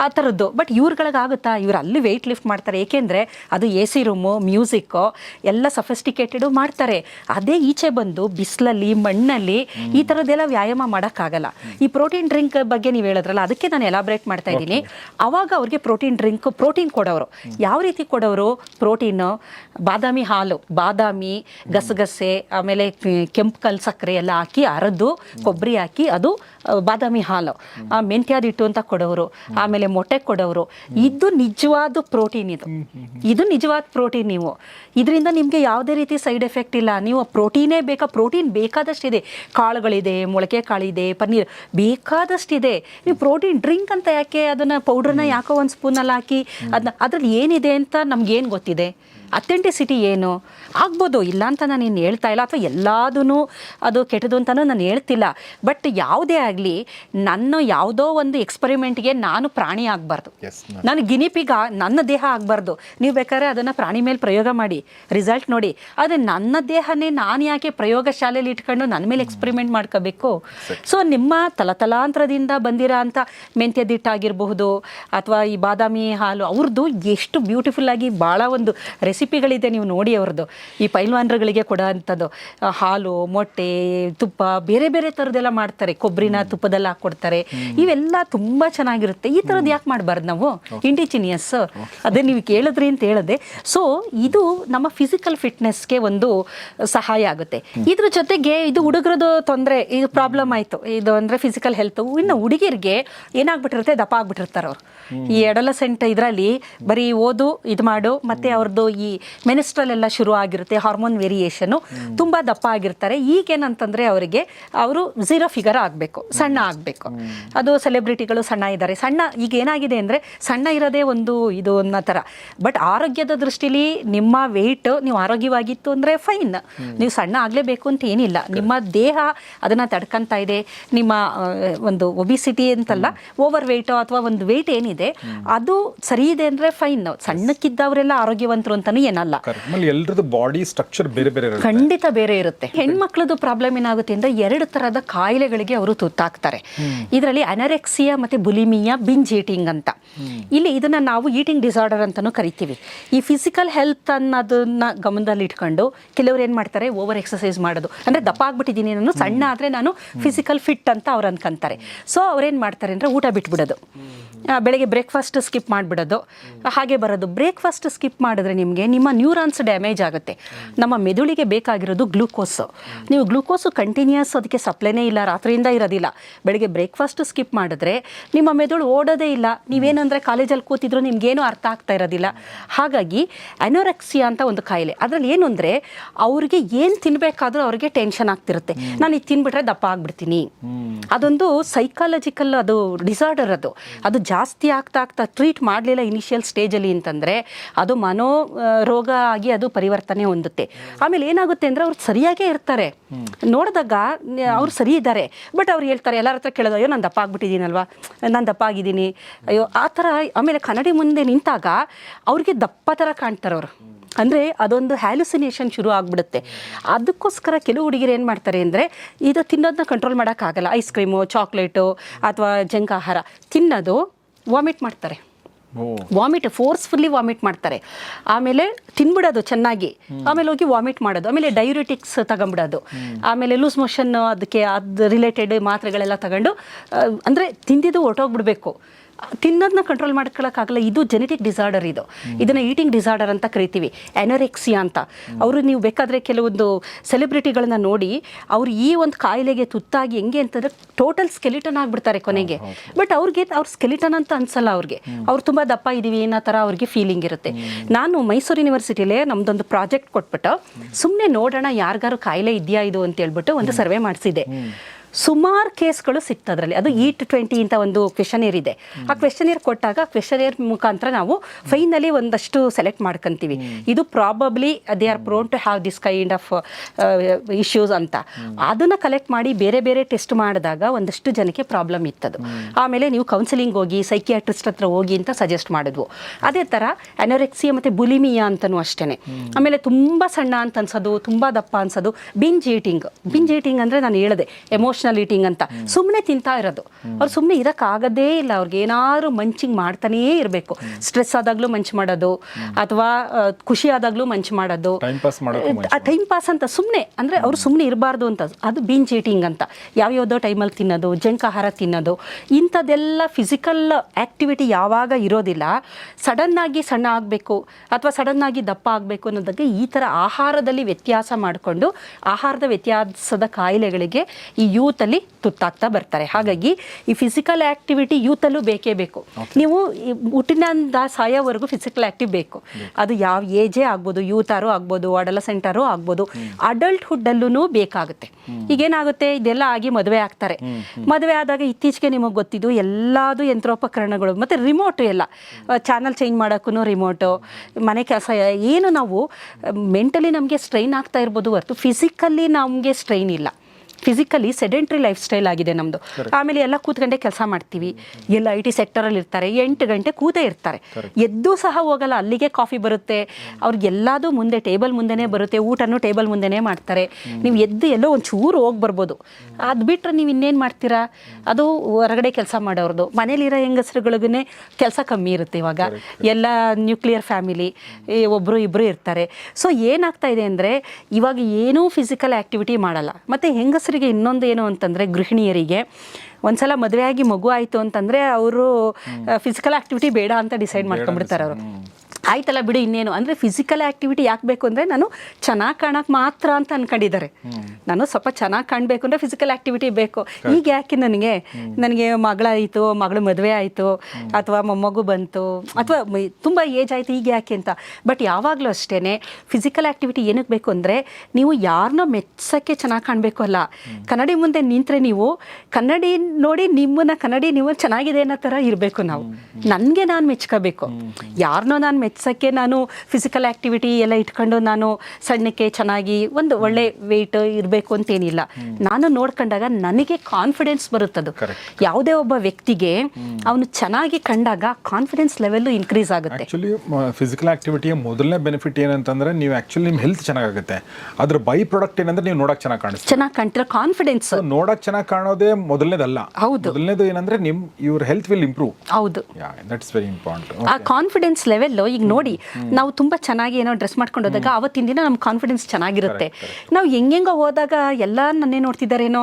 ಆ ಥರದ್ದು ಬಟ್ ಇವ್ರುಗಳಿಗಾಗುತ್ತಾ? ಇವ್ರು ಅಲ್ಲಿ ವೆಯ್ಟ್ ಲಿಫ್ಟ್ ಮಾಡ್ತಾರೆ. ಏಕೆಂದರೆ ಅದು ಎ ಸಿ ರೂಮು ಮ್ಯೂಸಿಕ್ಕು ಎಲ್ಲ ಸಫಿಸ್ಟಿಕೇಟೆಡು ಮಾಡ್ತಾರೆ. ಅದೇ ಈಚೆ ಬಂದು ಬಿಸಿಲಲ್ಲಿ ಮಣ್ಣಲ್ಲಿ ಈ ಥರದ್ದೆಲ್ಲ ವ್ಯಾಯಾಮ ಮಾಡೋಕ್ಕಾಗಲ್ಲ. ಈ ಪ್ರೋಟೀನ್ ಡ್ರಿಂಕ್ ಬಗ್ಗೆ ನೀವು ಹೇಳಿದ್ರಲ್ಲ ಅದಕ್ಕೆ ನಾನು ಎಲಾಬ್ರೇಟ್ ಮಾಡ್ತಾ ಇದ್ದೀನಿ. ಅವಾಗ ಅವ್ರಿಗೆ ಪ್ರೋಟೀನ್ ಡ್ರಿಂಕ್ ಪ್ರೋಟೀನ್ ಕೊಡೋರು. ಯಾವ ರೀತಿ ಕೊಡೋರು? ಪ್ರೋಟೀನು ಬಾದಾಮಿ ಹಾಲು ಬಾದಾಮಿ ಗಸಗಸೆ ಆಮೇಲೆ ಕೆಂಪು ಕಲ್ ಸಕ್ಕರೆ ಎಲ್ಲ ಹಾಕಿ ಅರೆದು ಕೊಬ್ಬರಿ ಹಾಕಿ ಅದು ಬಾದಾಮಿ ಹಾಲು. ಮೆಂತ್ಯಾದಿಟ್ಟು ಅಂತ ಕೊಡೋರು ಆಮೇಲೆ ಮೊಟ್ಟೆ ಕೊಡೋರು ಇದು ನಿಜವಾದ ಪ್ರೋಟೀನ್ ಇದು. ಇದು ನಿಜವಾದ ಪ್ರೋಟೀನ್ ನೀವು. ಇದರಿಂದ ನಿಮಗೆ ಯಾವುದೇ ರೀತಿ ಸೈಡ್ ಎಫೆಕ್ಟ್ ಇಲ್ಲ. ನೀವು ಪ್ರೋಟೀನೇ ಬೇಕಾ, ಪ್ರೋಟೀನ್ ಬೇಕಾದಷ್ಟಿದೆ. ಕಾಳುಗಳಿದೆ, ಮೊಳಕೆ ಕಾಳಿದೆ, ಪನ್ನೀರ್ ಬೇಕಾದಷ್ಟಿದೆ. ನೀವು ಪ್ರೋಟೀನ್ ಡ್ರಿಂಕ್ ಅಂತ ಯಾಕೆ ಅದನ್ನು ಪೌಡ್ರನ್ನ ಯಾಕೋ ಒಂದು ಸ್ಪೂನಲ್ಲಿ ಹಾಕಿ ಅದನ್ನ ಅದ್ರಲ್ಲಿ ಏನಿದೆ ಅಂತ ನಮ್ಗೇನು ಗೊತ್ತಿದೆ? ಅಥೆಂಟಿಸಿಟಿ ಏನು? ಆಗ್ಬೋದು ಇಲ್ಲ ಅಂತ ನಾನು ಇನ್ನು ಹೇಳ್ತಾ ಇಲ್ಲ. ಅಥವಾ ಎಲ್ಲದೂ ಅದು ಕೆಟ್ಟದು ಅಂತಲೂ ನಾನು ಹೇಳ್ತಿಲ್ಲ. ಬಟ್ ಯಾವುದೇ ಆಗಲಿ ನನ್ನ ಯಾವುದೋ ಒಂದು ಎಕ್ಸ್ಪರಿಮೆಂಟ್ಗೆ ನಾನು ಪ್ರಾಣಿ ಆಗಬಾರ್ದು. ನಾನು ಗಿನಿಪಿಗ ನನ್ನ ದೇಹ ಆಗಬಾರ್ದು. ನೀವು ಬೇಕಾದ್ರೆ ಅದನ್ನು ಪ್ರಾಣಿ ಮೇಲೆ ಪ್ರಯೋಗ ಮಾಡಿ. ರಿಸಲ್ಟ್ ನೋಡಿ. ಆದರೆ ನನ್ನ ದೇಹನೇ ನಾನು ಯಾಕೆ ಪ್ರಯೋಗ ಶಾಲೆಯಲ್ಲಿ ಇಟ್ಕೊಂಡು ನನ್ನ ಮೇಲೆ ಎಕ್ಸ್ಪರಿಮೆಂಟ್ ಮಾಡ್ಕೋಬೇಕು? ಸೊ ನಿಮ್ಮ ತಲತಲಾಂತರದಿಂದ ಬಂದಿರೋ ಅಂಥ ಮೆಂತ್ಯ ದಿಟ್ಟಾಗಿರಬಹುದು ಅಥವಾ ಈ ಬಾದಾಮಿ ಹಾಲು ಅವ್ರದ್ದು ಎಷ್ಟು ಬ್ಯೂಟಿಫುಲ್ ಆಗಿ ಭಾಳ ಒಂದು ರೆಸಿಪಿಗಳಿದೆ ನೀವು ನೋಡಿ ಅವ್ರದ್ದು ಈ ಪೈಲ್ವಾನ್ರಗಳಿಗೆ ಕೊಡೋವಂಥದ್ದು ಹಾಲು ಮೊಟ್ಟೆ ತುಪ್ಪ ಬೇರೆ ಬೇರೆ ಥರದ್ದೆಲ್ಲ ಮಾಡ್ತಾರೆ. ಕೊಬ್ಬರಿನ ತುಪ್ಪದಲ್ಲಿ ಹಾಕ್ಕೊಡ್ತಾರೆ. ಇವೆಲ್ಲ ತುಂಬ ಚೆನ್ನಾಗಿರುತ್ತೆ. ಈ ಥರದ್ದು ಯಾಕೆ ಮಾಡಬಾರ್ದು ನಾವು? ಇಂಡಿಜಿನಿಯಸ್ ಅದೇ ನೀವು ಕೇಳಿದ್ರಿ ಅಂತ ಹೇಳಿದೆ. ಸೊ ಇದು ನಮ್ಮ ಫಿಸಿಕಲ್ ಫಿಟ್ನೆಸ್ಗೆ ಒಂದು ಸಹಾಯ ಆಗುತ್ತೆ. ಇದ್ರ ಜೊತೆಗೆ ಇದು ಹುಡುಗರದು ತೊಂದರೆ ಇದು ಪ್ರಾಬ್ಲಮ್ ಆಯಿತು. ಇದು ಅಂದರೆ ಫಿಸಿಕಲ್ ಹೆಲ್ತ್ ಇನ್ನು ಹುಡುಗಿರಿಗೆ ಏನಾಗ್ಬಿಟ್ಟಿರುತ್ತೆ ದಪ್ಪ ಆಗ್ಬಿಟ್ಟಿರ್ತಾರೆ ಅವರು. ಈ ಎಡಲಸೆಂಟ್ ಇದರಲ್ಲಿ ಬರೀ ಓದು ಇದು ಮಾಡು ಮತ್ತೆ ಅವ್ರದ್ದು ಈ ಮೆನಿಸ್ಟ್ರಲ್ ಎಲ್ಲ ಶುರು ಆಗಿರುತ್ತೆ ಹಾರ್ಮೋನ್ ವೇರಿಯೇಷನು ತುಂಬ ದಪ್ಪ ಆಗಿರ್ತಾರೆ ಈಗೇನಂತಂದರೆ ಅವರಿಗೆ ಅವರು ಝೀರೋ ಫಿಗರ್ ಆಗಬೇಕು ಸಣ್ಣ ಆಗಬೇಕು. ಅದು ಸೆಲೆಬ್ರಿಟಿಗಳು ಸಣ್ಣ ಇದ್ದಾರೆ ಸಣ್ಣ ಈಗ ಏನಾಗಿದೆ ಅಂದರೆ ಸಣ್ಣ ಇರೋದೇ ಒಂದು ಇದು ಅನ್ನೋ ಥರ. ಬಟ್ ಆರೋಗ್ಯದ ದೃಷ್ಟಿಲಿ ನಿಮ್ಮ ವೆಯ್ಟ್ ನೀವು ಆರೋಗ್ಯವಾಗಿತ್ತು ಅಂದರೆ ಫೈನ್ ನೀವು ಸಣ್ಣ ಆಗಲೇಬೇಕು ಅಂತ ಏನಿಲ್ಲ. ನಿಮ್ಮ ದೇಹ ಅದನ್ನು ತಡ್ಕೊಂತ ಇದೆ. ನಿಮ್ಮ ಒಂದು ಒಬಿಸಿಟಿ ಅಂತಲ್ಲ ಓವರ್ ವೆಯ್ಟು ಅಥವಾ ಒಂದು ವೆಯ್ಟ್ ಏನಿದೆ ಅದು ಸರಿ ಇದೆ ಅಂದರೆ ಫೈನ್ ಸಣ್ಣಕ್ಕಿದ್ದವರೆಲ್ಲ ಆರೋಗ್ಯವಂತರು ಅಂತಲೂ ಅಂತಾನು ಏನಲ್ಲ. ಬಾಡಿ ಸ್ಟ್ರಕ್ಚರ್ ಬೇರೆ ಬೇರೆ ಇರುತ್ತೆ. ಖಂಡಿತ ಬೇರೆ ಇರುತ್ತೆ. ಹೆಣ್ಮಕ್ಳದ್ದು ಪ್ರಾಬ್ಲಮ್ ಏನಾಗುತ್ತೆ ಅಂದ್ರೆ ಎರಡು ತರದ ಕಾಯಿಲೆಗಳಿಗೆ ಅವರು ತುತ್ತಾಗ್ತಾರೆ. ಇದರಲ್ಲಿ ಅನರೆಕ್ಸಿಯಾ ಮತ್ತೆ ಬುಲಿಮಿಯಾ ಬಿಂಜ್ ಈಟಿಂಗ್ ಅಂತ. ಇಲ್ಲಿ ಇದನ್ನ ನಾವು ಈಟಿಂಗ್ ಡಿಸಾರ್ಡರ್ ಅಂತಾನೂ ಕರಿತೀವಿ. ಈ ಫಿಸಿಕಲ್ ಹೆಲ್ತ್ ಅನ್ನೋದನ್ನ ಗಮನದಲ್ಲಿ ಇಟ್ಕೊಂಡು ಕೆಲವರು ಏನ್ ಮಾಡ್ತಾರೆ ಓವರ್ ಎಕ್ಸಸೈಸ್ ಮಾಡೋದು. ಅಂದ್ರೆ ದಪ್ಪ ಆಗ್ಬಿಟ್ಟಿದ್ದೀನಿ ನಾನು ಸಣ್ಣ ಆದ್ರೆ ನಾನು ಫಿಸಿಕಲ್ ಫಿಟ್ ಅಂತ ಅವ್ರು ಅನ್ಕೊಂತಾರೆ. ಸೊ ಅವ್ರೇನ್ ಮಾಡ್ತಾರೆ ಅಂದ್ರೆ ಊಟ ಬಿಟ್ಬಿಡೋದು. ಆ, ಬೆಳಗ್ಗೆ ಬ್ರೇಕ್ಫಾಸ್ಟ್ ಸ್ಕಿಪ್ ಮಾಡಿಬಿಡೋದು. ಹಾಗೆ ಬರೋದು. ಬ್ರೇಕ್ಫಾಸ್ಟ್ ಸ್ಕಿಪ್ ಮಾಡಿದ್ರೆ ನಿಮಗೆ ನಿಮ್ಮ ನ್ಯೂರಾನ್ಸ್ ಡ್ಯಾಮೇಜ್ ಆಗುತ್ತೆ. ನಮ್ಮ ಮೆದುಳಿಗೆ ಬೇಕಾಗಿರೋದು ಗ್ಲೂಕೋಸ್. ನೀವು ಗ್ಲೂಕೋಸು ಕಂಟಿನ್ಯೂಸ್ ಅದಕ್ಕೆ ಸಪ್ಲೈನೇ ಇಲ್ಲ, ರಾತ್ರಿಯಿಂದ ಇರೋದಿಲ್ಲ. ಬೆಳಗ್ಗೆ ಬ್ರೇಕ್ಫಾಸ್ಟ್ ಸ್ಕಿಪ್ ಮಾಡಿದ್ರೆ ನಿಮ್ಮ ಮೆದುಳು ಓಡೋದೇ ಇಲ್ಲ. ನೀವೇನಂದರೆ ಕಾಲೇಜಲ್ಲಿ ಕೂತಿದ್ರು ನಿಮಗೇನು ಅರ್ಥ ಆಗ್ತಾ ಇರೋದಿಲ್ಲ. ಹಾಗಾಗಿ ಅನೋರೆಕ್ಸಿಯಾ ಅಂತ ಒಂದು ಕಾಯಿಲೆ. ಅದರಲ್ಲಿ ಏನು ಅಂದರೆ ಅವ್ರಿಗೆ ಏನು ತಿನ್ನಬೇಕಾದ್ರೂ ಅವ್ರಿಗೆ ಟೆನ್ಷನ್ ಆಗ್ತಿರುತ್ತೆ. ನಾನು ಇದು ತಿನ್ಬಿಟ್ರೆ ದಪ್ಪ ಆಗ್ಬಿಡ್ತೀನಿ. ಅದೊಂದು ಸೈಕಾಲಜಿಕಲ್ ಅದು ಡಿಸಾರ್ಡರ್ ಅದು. ಅದು ಜಾಸ್ತಿ ಆಗ್ತಾ ಆಗ್ತಾ ಟ್ರೀಟ್ ಮಾಡಲಿಲ್ಲ ಇನಿಷಿಯಲ್ ಸ್ಟೇಜಲ್ಲಿ ಅಂತಂದರೆ ಅದು ಮನೋ ರೋಗ ಆಗಿ ಅದು ಪರಿವರ್ತನೆ ಹೊಂದುತ್ತೆ. ಆಮೇಲೆ ಏನಾಗುತ್ತೆ ಅಂದರೆ ಅವ್ರು ಸರಿಯಾಗೇ ಇರ್ತಾರೆ. ನೋಡಿದಾಗ, ಅವ್ರು ಸರಿ ಇದ್ದಾರೆ. ಬಟ್ ಅವ್ರು ಹೇಳ್ತಾರೆ, ಎಲ್ಲರ ಹತ್ರ ಕೇಳೋದು, ಅಯ್ಯೋ, ನಾನು ದಪ್ಪ ಆಗ್ಬಿಟ್ಟಿದ್ದೀನಲ್ವಾ? ನಾನು ದಪ್ಪ ಆಗಿದ್ದೀನಿ. ಅಯ್ಯೋ, ಆ ಥರ ಆಮೇಲೆ ಕನ್ನಡಿ ಮುಂದೆ ನಿಂತಾಗ ಅವ್ರಿಗೆ ದಪ್ಪ ಥರ ಕಾಣ್ತಾರೆ ಅವರು. ಅಂದರೆ ಅದೊಂದು ಹ್ಯಾಲುಸಿನೇಷನ್ ಶುರು ಆಗಿಬಿಡುತ್ತೆ. ಅದಕ್ಕೋಸ್ಕರ ಕೆಲವು ಹುಡುಗಿರು ಏನು ಮಾಡ್ತಾರೆ ಅಂದರೆ, ಇದು ತಿನ್ನೋದನ್ನ ಕಂಟ್ರೋಲ್ ಮಾಡೋಕ್ಕಾಗಲ್ಲ. ಐಸ್ ಕ್ರೀಮು ಚಾಕ್ಲೇಟು ಅಥವಾ ಜಂಕ್ ಆಹಾರ ತಿನ್ನೋದು ವಾಮಿಟ್ ಮಾಡ್ತಾರೆ. ವಾಮಿಟ್ ಫೋರ್ಸ್ಫುಲ್ಲಿ ವಾಮಿಟ್ ಮಾಡ್ತಾರೆ. ಆಮೇಲೆ ತಿನ್ಬಿಡೋದು ಚೆನ್ನಾಗಿ. ಆಮೇಲೆ ಹೋಗಿ ವಾಮಿಟ್ ಮಾಡೋದು. ಆಮೇಲೆ ಡೈರೆಟಿಕ್ಸ್ ತಗೊಂಬಿಡೋದು ಆಮೇಲೆ ಲೂಸ್ ಮೋಷನ್ ಅದಕ್ಕೆ ಅದು ರಿಲೇಟೆಡ್ ಮಾತ್ರೆಗಳೆಲ್ಲ ತಗೊಂಡು ಅಂದರೆ ತಿಂದಿದ್ದು ಹೊರ್ಟೋಗ್ಬಿಡ್ಬೇಕು. ತಿನ್ನೋದನ್ನ ಕಂಟ್ರೋಲ್ ಮಾಡ್ಕೊಳ್ಳೋಕ್ಕಾಗಲ್ಲ ಇದು ಜೆನೆಟಿಕ್ ಡಿಸಾರ್ಡರ್ ಇದು. ಇದನ್ನು ಈಟಿಂಗ್ ಡಿಸಾರ್ಡರ್ ಅಂತ ಕರಿತೀವಿ. ಎನರೆಕ್ಸಿಯಾ ಅಂತ. ಅವರು ನೀವು ಬೇಕಾದರೆ ಕೆಲವೊಂದು ಸೆಲೆಬ್ರಿಟಿಗಳನ್ನ ನೋಡಿ ಅವ್ರು ಈ ಒಂದು ಕಾಯಿಲೆಗೆ ತುತ್ತಾಗಿ ಹೆಂಗೆ ಅಂತಂದ್ರೆ ಟೋಟಲ್ ಸ್ಕೆಲಿಟನ್ ಆಗ್ಬಿಡ್ತಾರೆ ಕೊನೆಗೆ. ಬಟ್ ಅವ್ರಿಗೆ ಅವ್ರ ಸ್ಕೆಲಿಟನ್ ಅಂತ ಅನ್ಸಲ್ಲ ಅವ್ರಿಗೆ. ಅವ್ರು ತುಂಬ ದಪ್ಪ ಇದ್ದೀವಿ ಅನ್ನೋ ಥರ ಅವ್ರಿಗೆ ಫೀಲಿಂಗ್ ಇರುತ್ತೆ. ನಾನು ಮೈಸೂರು ಯೂನಿವರ್ಸಿಟಿಲೇ ನಮ್ದೊಂದು ಪ್ರಾಜೆಕ್ಟ್ ಕೊಟ್ಬಿಟ್ಟು ಸುಮ್ಮನೆ ನೋಡೋಣ ಯಾರಿಗಾರು ಕಾಯಿಲೆ ಇದೆಯಾ ಇದು ಅಂತ ಹೇಳ್ಬಿಟ್ಟು ಒಂದು ಸರ್ವೆ ಮಾಡಿಸಿದೆ ಸುಮಾರು ಕೇಸ್ಗಳು ಸಿಕ್ತು ಅದರಲ್ಲಿ ಅದು ಈಟ್ ಟ್ವೆಂಟಿ ಅಂತ ಒಂದು ಕ್ವೆಶನಿಯರ್ ಇದೆ. ಆ ಕ್ವೆಶನಿಯರ್ ಕೊಟ್ಟಾಗ ಕ್ವೆಶನಿಯರ್ ಮುಖಾಂತರ ನಾವು ಫೈನಲಿ ಒಂದಷ್ಟು ಸೆಲೆಕ್ಟ್ ಮಾಡ್ಕೊಂತೀವಿ. ಇದು probably they are prone to have this kind of issues ಅಂತ. ಅದನ್ನ ಕಲೆಕ್ಟ್ ಮಾಡಿ ಬೇರೆ ಬೇರೆ ಟೆಸ್ಟ್ ಮಾಡಿದಾಗ ಒಂದಷ್ಟು ಜನಕ್ಕೆ ಪ್ರಾಬ್ಲಮ್ ಇತ್ತದು. ಆಮೇಲೆ ನೀವು ಕೌನ್ಸಿಲಿಂಗ್ ಹೋಗಿ ಸೈಕಿಯಾಟ್ರಿಸ್ಟ್ ಹತ್ರ ಹೋಗಿ ಅಂತ ಸಜೆಸ್ಟ್ ಮಾಡಿದ್ವು. ಅದೇ ಥರ ಅನೋರೆಕ್ಸಿಯಾ ಮತ್ತು ಬುಲಿಮಿಯಾ ಅಂತನೂ ಅಷ್ಟೇ ಆಮೇಲೆ ತುಂಬ ಸಣ್ಣ ಅಂತ ಅನ್ಸೋದು ತುಂಬ ದಪ್ಪ ಅನ್ಸೋದು ಬಿಂಜ್ ಈಟಿಂಗ್ ಬಿಂಜ್ ಈಟಿಂಗ್ ಅಂದರೆ ನಾನು ಹೇಳಿದೆ ಎಮೋಷ್ನಲ್ ಈಟಿಂಗ್ ಅಂತ. ಸುಮ್ಮನೆ ತಿಂತಾ ಇರೋದು. ಅವ್ರು ಸುಮ್ಮನೆ ಇರೋಕ್ಕಾಗದೇ ಇಲ್ಲ. ಅವ್ರಿಗೆ ಏನಾದ್ರು ಮಂಚಿಂಗ್ ಮಾಡ್ತಾನೇ ಇರಬೇಕು. ಸ್ಟ್ರೆಸ್ ಆದಾಗಲೂ ಮಂಚ್ ಮಾಡೋದು. ಅಥವಾ ಖುಷಿ ಆದಾಗಲೂ ಮಂಚ್ ಮಾಡೋದು. ಟೈಮ್ ಪಾಸ್ ಮಾಡೋಕ್ಕೂ ಆ ಟೈಮ್ ಪಾಸ್ ಅಂತ ಸುಮ್ಮನೆ ಅಂದರೆ ಅವ್ರು ಸುಮ್ಮನೆ ಇರಬಾರ್ದು ಅಂತ. ಅದು ಬೀನ್ ಈಟಿಂಗ್ ಅಂತ. ಯಾವ್ಯಾವುದೋ ಟೈಮಲ್ಲಿ ತಿನ್ನೋದು ಜಂಕ್ ಆಹಾರ ತಿನ್ನೋದು ಇಂಥದ್ದೆಲ್ಲ ಫಿಸಿಕಲ್ ಆ್ಯಕ್ಟಿವಿಟಿ ಯಾವಾಗ ಇರೋದಿಲ್ಲ. ಸಡನ್ನಾಗಿ ಸಣ್ಣ ಆಗಬೇಕು ಅಥವಾ ಸಡನ್ನಾಗಿ ದಪ್ಪ ಆಗಬೇಕು ಅನ್ನೋದಕ್ಕೆ ಈ ಥರ ಆಹಾರದಲ್ಲಿ ವ್ಯತ್ಯಾಸ ಮಾಡಿಕೊಂಡು ಆಹಾರದ ವ್ಯತ್ಯಾಸದ ಕಾಯಿಲೆಗಳಿಗೆ ಈ ಯೂತಲ್ಲಿ ತುತ್ತಾಗ್ತಾ ಬರ್ತಾರೆ. ಹಾಗಾಗಿ ಈ ಫಿಸಿಕಲ್ ಆಕ್ಟಿವಿಟಿ ಯೂತಲ್ಲೂ ಬೇಕೇ ಬೇಕು. ನೀವು ಹುಟ್ಟಿನಿಂದ ಸಾಯೋವರೆಗೂ ಫಿಸಿಕಲ್ ಆ್ಯಕ್ಟಿವ್ ಬೇಕು. ಅದು ಯಾವ ಏಜೇ ಆಗ್ಬೋದು ಯೂತಾರು ಆಗ್ಬೋದು ಅಡಲಸೆಂಟರು ಆಗ್ಬೋದು ಅಡಲ್ಟ್ಹುಡ್ಡಲ್ಲೂ ಬೇಕಾಗುತ್ತೆ. ಈಗೇನಾಗುತ್ತೆ ಇದೆಲ್ಲ ಆಗಿ ಮದುವೆ ಆಗ್ತಾರೆ. ಮದುವೆ ಆದಾಗ ಇತ್ತೀಚೆಗೆ ನಿಮಗೆ ಗೊತ್ತಿದ್ದು ಎಲ್ಲದು ಯಂತ್ರೋಪಕರಣಗಳು ಮತ್ತು ರಿಮೋಟು ಎಲ್ಲ. ಚಾನಲ್ ಚೇಂಜ್ ಮಾಡೋಕ್ಕೂ ರಿಮೋಟು ಮನೆ ಕೆಲಸ ಏನು ನಾವು ಮೆಂಟಲಿ ನಮಗೆ ಸ್ಟ್ರೈನ್ ಆಗ್ತಾ ಇರ್ಬೋದು ಹೊರತು ಫಿಸಿಕಲಿ ನಮಗೆ ಸ್ಟ್ರೈನ್ ಇಲ್ಲ. ಫಿಸಿಕಲಿ ಸೆಡೆಂಟ್ರಿ ಲೈಫ್ ಸ್ಟೈಲ್ ಆಗಿದೆ ನಮ್ಮದು ಆಮೇಲೆ ಎಲ್ಲ ಕೂತ್ಕೊಂಡೆ ಕೆಲಸ ಮಾಡ್ತೀವಿ. ಎಲ್ಲ ಐ ಟಿ ಸೆಕ್ಟರಲ್ಲಿ ಇರ್ತಾರೆ ಎಂಟು ಗಂಟೆ ಕೂತೇ ಇರ್ತಾರೆ. ಎದ್ದು ಸಹ ಹೋಗಲ್ಲ ಅಲ್ಲಿಗೆ ಕಾಫಿ ಬರುತ್ತೆ. ಅವ್ರಿಗೆಲ್ಲದೂ ಮುಂದೆ ಟೇಬಲ್ ಮುಂದೆನೇ ಬರುತ್ತೆ ಊಟನೂ ಟೇಬಲ್ ಮುಂದೆನೇ ಮಾಡ್ತಾರೆ. ನೀವು ಎದ್ದು ಎಲ್ಲೋ ಒಂದು ಚೂರು ಹೋಗಿ ಬರ್ಬೋದು. ಅದು ಬಿಟ್ಟರೆ ನೀವು ಇನ್ನೇನು ಮಾಡ್ತೀರಾ? ಅದು ಹೊರಗಡೆ ಕೆಲಸ ಮಾಡೋರ್ದು. ಮನೇಲಿರೋ ಹೆಂಗಸರುಗಳಿಗೂ ಕೆಲಸ ಕಮ್ಮಿ ಇರುತ್ತೆ ಇವಾಗ. ಎಲ್ಲ ನ್ಯೂಕ್ಲಿಯರ್ ಫ್ಯಾಮಿಲಿ ಒಬ್ಬರು ಇಬ್ಬರು ಇರ್ತಾರೆ. ಸೊ ಏನಾಗ್ತಾ ಇದೆ ಅಂದರೆ ಇವಾಗ ಏನೂ ಫಿಸಿಕಲ್ ಆ್ಯಕ್ಟಿವಿಟಿ ಮಾಡಲ್ಲ. ಮತ್ತು ಹೆಂಗಸರಿಗೆ ಇನ್ನೊಂದು ಏನು ಅಂತಂದರೆ ಗೃಹಿಣಿಯರಿಗೆ ಒಂದ್ಸಲ ಮದುವೆ ಆಗಿ ಮಗು ಆಯಿತು ಅಂತಂದರೆ ಅವರು ಫಿಸಿಕಲ್ ಆ್ಯಕ್ಟಿವಿಟಿ ಬೇಡ ಅಂತ ಡಿಸೈಡ್ ಮಾಡ್ಕೊಂಡ್ಬಿಡ್ತಾರೆ ಅವರು. ಆಯ್ತಲ್ಲ ಬಿಡು ಇನ್ನೇನು. ಅಂದರೆ ಫಿಸಿಕಲ್ ಆ್ಯಕ್ಟಿವಿಟಿ ಯಾಕೆ ಬೇಕು ಅಂದರೆ ನಾನು ಚೆನ್ನಾಗಿ ಕಾಣಕ್ಕೆ ಮಾತ್ರ ಅಂತ ಅನ್ಕೊಂಡಿದ್ದಾರೆ. ನಾನು ಸ್ವಲ್ಪ ಚೆನ್ನಾಗಿ ಕಾಣಬೇಕು ಅಂದರೆ ಫಿಸಿಕಲ್ ಆ್ಯಕ್ಟಿವಿಟಿ ಬೇಕು. ಈಗ ಯಾಕೆ ನನಗೆ? ನನಗೆ ಮಗಳಾಯಿತು ಮಗಳು ಮದುವೆ ಆಯಿತು ಅಥವಾ ಮೊಮ್ಮಗು ಬಂತು ಅಥವಾ ತುಂಬ ಏಜ್ ಆಯಿತು ಈಗ ಯಾಕೆ ಅಂತ. ಬಟ್ ಯಾವಾಗಲೂ ಅಷ್ಟೇ ಫಿಸಿಕಲ್ ಆ್ಯಕ್ಟಿವಿಟಿ ಏನಕ್ಕೆ ಬೇಕು ಅಂದರೆ ನೀವು ಯಾರನ್ನೋ ಮೆಚ್ಚಕ್ಕೆ ಚೆನ್ನಾಗಿ ಕಾಣಬೇಕು ಅಲ್ಲ. ಕನ್ನಡಿ ಮುಂದೆ ನಿಂತರೆ ನೀವು ಕನ್ನಡಿ ನೋಡಿ ನಿಮ್ಮನ್ನ ಕನ್ನಡಿ ನೀವು ಚೆನ್ನಾಗಿದೆ ಅನ್ನೋ ಥರ ಇರಬೇಕು ನಾವು. ನನಗೆ ನಾನು ಮೆಚ್ಕೋಬೇಕು. ಯಾರನ್ನೋ ನಾನು ಮೆಚ್ಚೋಕ್ಕೆ ನಾನು ಫಿಸಿಕಲ್ ಆ್ಯಕ್ಟಿವಿಟಿ ಎಲ್ಲ ಇಟ್ಕೊಂಡು ನಾನು ಸಣ್ಣಕ್ಕೆ ಚೆನ್ನಾಗಿ ಒಂದು ಒಳ್ಳೆ ವೆಯ್ಟ್ ಇರಬೇಕು ಅಂತೇನಿಲ್ಲ. ನಾನು ನೋಡ್ಕೊಂಡಾಗ ನನಗೆ ಕಾನ್ಫಿಡೆನ್ಸ್ ಬರುತ್ತದು. ಯಾವುದೇ ಒಬ್ಬ ವ್ಯಕ್ತಿಗೆ ಅವನು ಚೆನ್ನಾಗಿ ಕಂಡಾಗ ಕಾನ್ಫಿಡೆನ್ಸ್ ಲೆವೆಲ್ಲು ಇನ್ಕ್ರೀಸ್ ಆಗುತ್ತೆ. ಆಕ್ಚುಲಿ ಫಿಸಿಕಲ್ ಆಕ್ಟಿವಿಟಿಯ ಮೊದಲನೇ ಬೆನಿಫಿಟ್ ಏನಂತಂದ್ರೆ ನೀವು ಆಕ್ಚುಲಿ ನಿಮ್ಮ ಹೆಲ್ತ್ ಚೆನ್ನಾಗುತ್ತೆ ಅದ್ರ ಬೈ ಪ್ರಾಡಕ್ಟ್ ಏನಂದ್ರೆ ನೀವು ನೋಡಕ್ ಚೆನ್ನಾಗಿ ಕಾಣಿಸ್ತೀವಿ ಚೆನ್ನಾಗಿ ಕಾಣ್ತೀರ ಕಾನ್ಫಿಡೆನ್ಸ್ ನೋಡಕ್ ಚೆನ್ನಾಗಿ ಕಾಣೋದೇ ಮೊದಲನೇದಲ್ಲ. ಹೌದು. ಮೊದಲನೇದು ಏನಂದ್ರೆ ನಿಮ್ ಯುವರ್ ಹೆಲ್ತ್ ವಿಲ್ ಇಂಪ್ರೂವ್ ಹೌದು. ದಟ್ಸ್ ವೆರಿ ಇಂಪಾರ್ಟೆಂಟ್ ಆ ಕಾನ್ಫಿಡೆನ್ಸ್ ಲೆವೆಲ್ ಈಗ ನೋಡಿ ನಾವು ತುಂಬಾ ಚೆನ್ನಾಗಿ ಏನೋ ಡ್ರೆಸ್ ಮಾಡ್ಕೊಂಡು ಹೋದಾಗ ಅವತ್ತಿನ ದಿನ ನಮ್ಮ ಕಾನ್ಫಿಡೆನ್ಸ್ ಚೆನ್ನಾಗಿರುತ್ತೆ. ನಾವು ಹೆಂಗೆಂಗೋ ಹೋದಾಗ ಎಲ್ಲ ನನ್ನೇ ನೋಡ್ತಿದ್ದಾರೇನೋ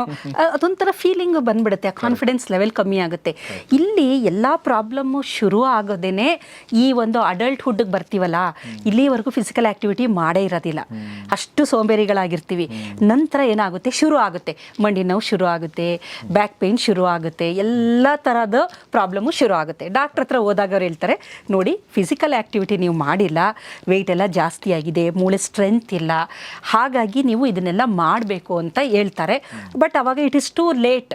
ಅದೊಂಥರ ಫೀಲಿಂಗ್ ಬಂದ್ಬಿಡುತ್ತೆ. ಆ ಕಾನ್ಫಿಡೆನ್ಸ್ ಲೆವೆಲ್ ಕಮ್ಮಿ ಆಗುತ್ತೆ. ಇಲ್ಲಿ ಎಲ್ಲ ಪ್ರಾಬ್ಲಮ್ಮು ಶುರು ಆಗೋದೇನೆ ಈ ಒಂದು ಅಡಲ್ಟ್ಹುಡ್ಗೆ ಬರ್ತೀವಲ್ಲ ಇಲ್ಲಿವರೆಗೂ ಫಿಸಿಕಲ್ ಆಕ್ಟಿವಿಟಿ ಮಾಡೇ ಇರೋದಿಲ್ಲ. ಅಷ್ಟು ಸೋಂಬೇರಿಗಳಾಗಿರ್ತೀವಿ. ನಂತರ ಏನಾಗುತ್ತೆ? ಶುರು ಆಗುತ್ತೆ. ಮಂಡಿ ನೋವು ಶುರು ಆಗುತ್ತೆ ಬ್ಯಾಕ್ ಪೇನ್ ಶುರು ಆಗುತ್ತೆ ಎಲ್ಲ ಥರದ ಪ್ರಾಬ್ಲಮ್ಮು ಶುರು ಆಗುತ್ತೆ. ಡಾಕ್ಟ್ರ್ ಹತ್ರ ಹೋದಾಗ ಅವ್ರು ಹೇಳ್ತಾರೆ ನೋಡಿ ಫಿಸಿಕಲ್ ಆ್ಯಕ್ಟಿವಿಟಿ ನೀವು ಮಾಡಿಲ್ಲ ವೆಯ್ಟ್ ಎಲ್ಲ ಜಾಸ್ತಿ ಆಗಿದೆ, ಮೂಳೆ ಸ್ಟ್ರೆಂತ್ ಇಲ್ಲ, ಹಾಗಾಗಿ ನೀವು ಇದನ್ನೆಲ್ಲ ಮಾಡಬೇಕು ಅಂತ ಹೇಳ್ತಾರೆ. ಬಟ್ ಅವಾಗ ಇಟ್ ಇಸ್ ಟು ಲೇಟ್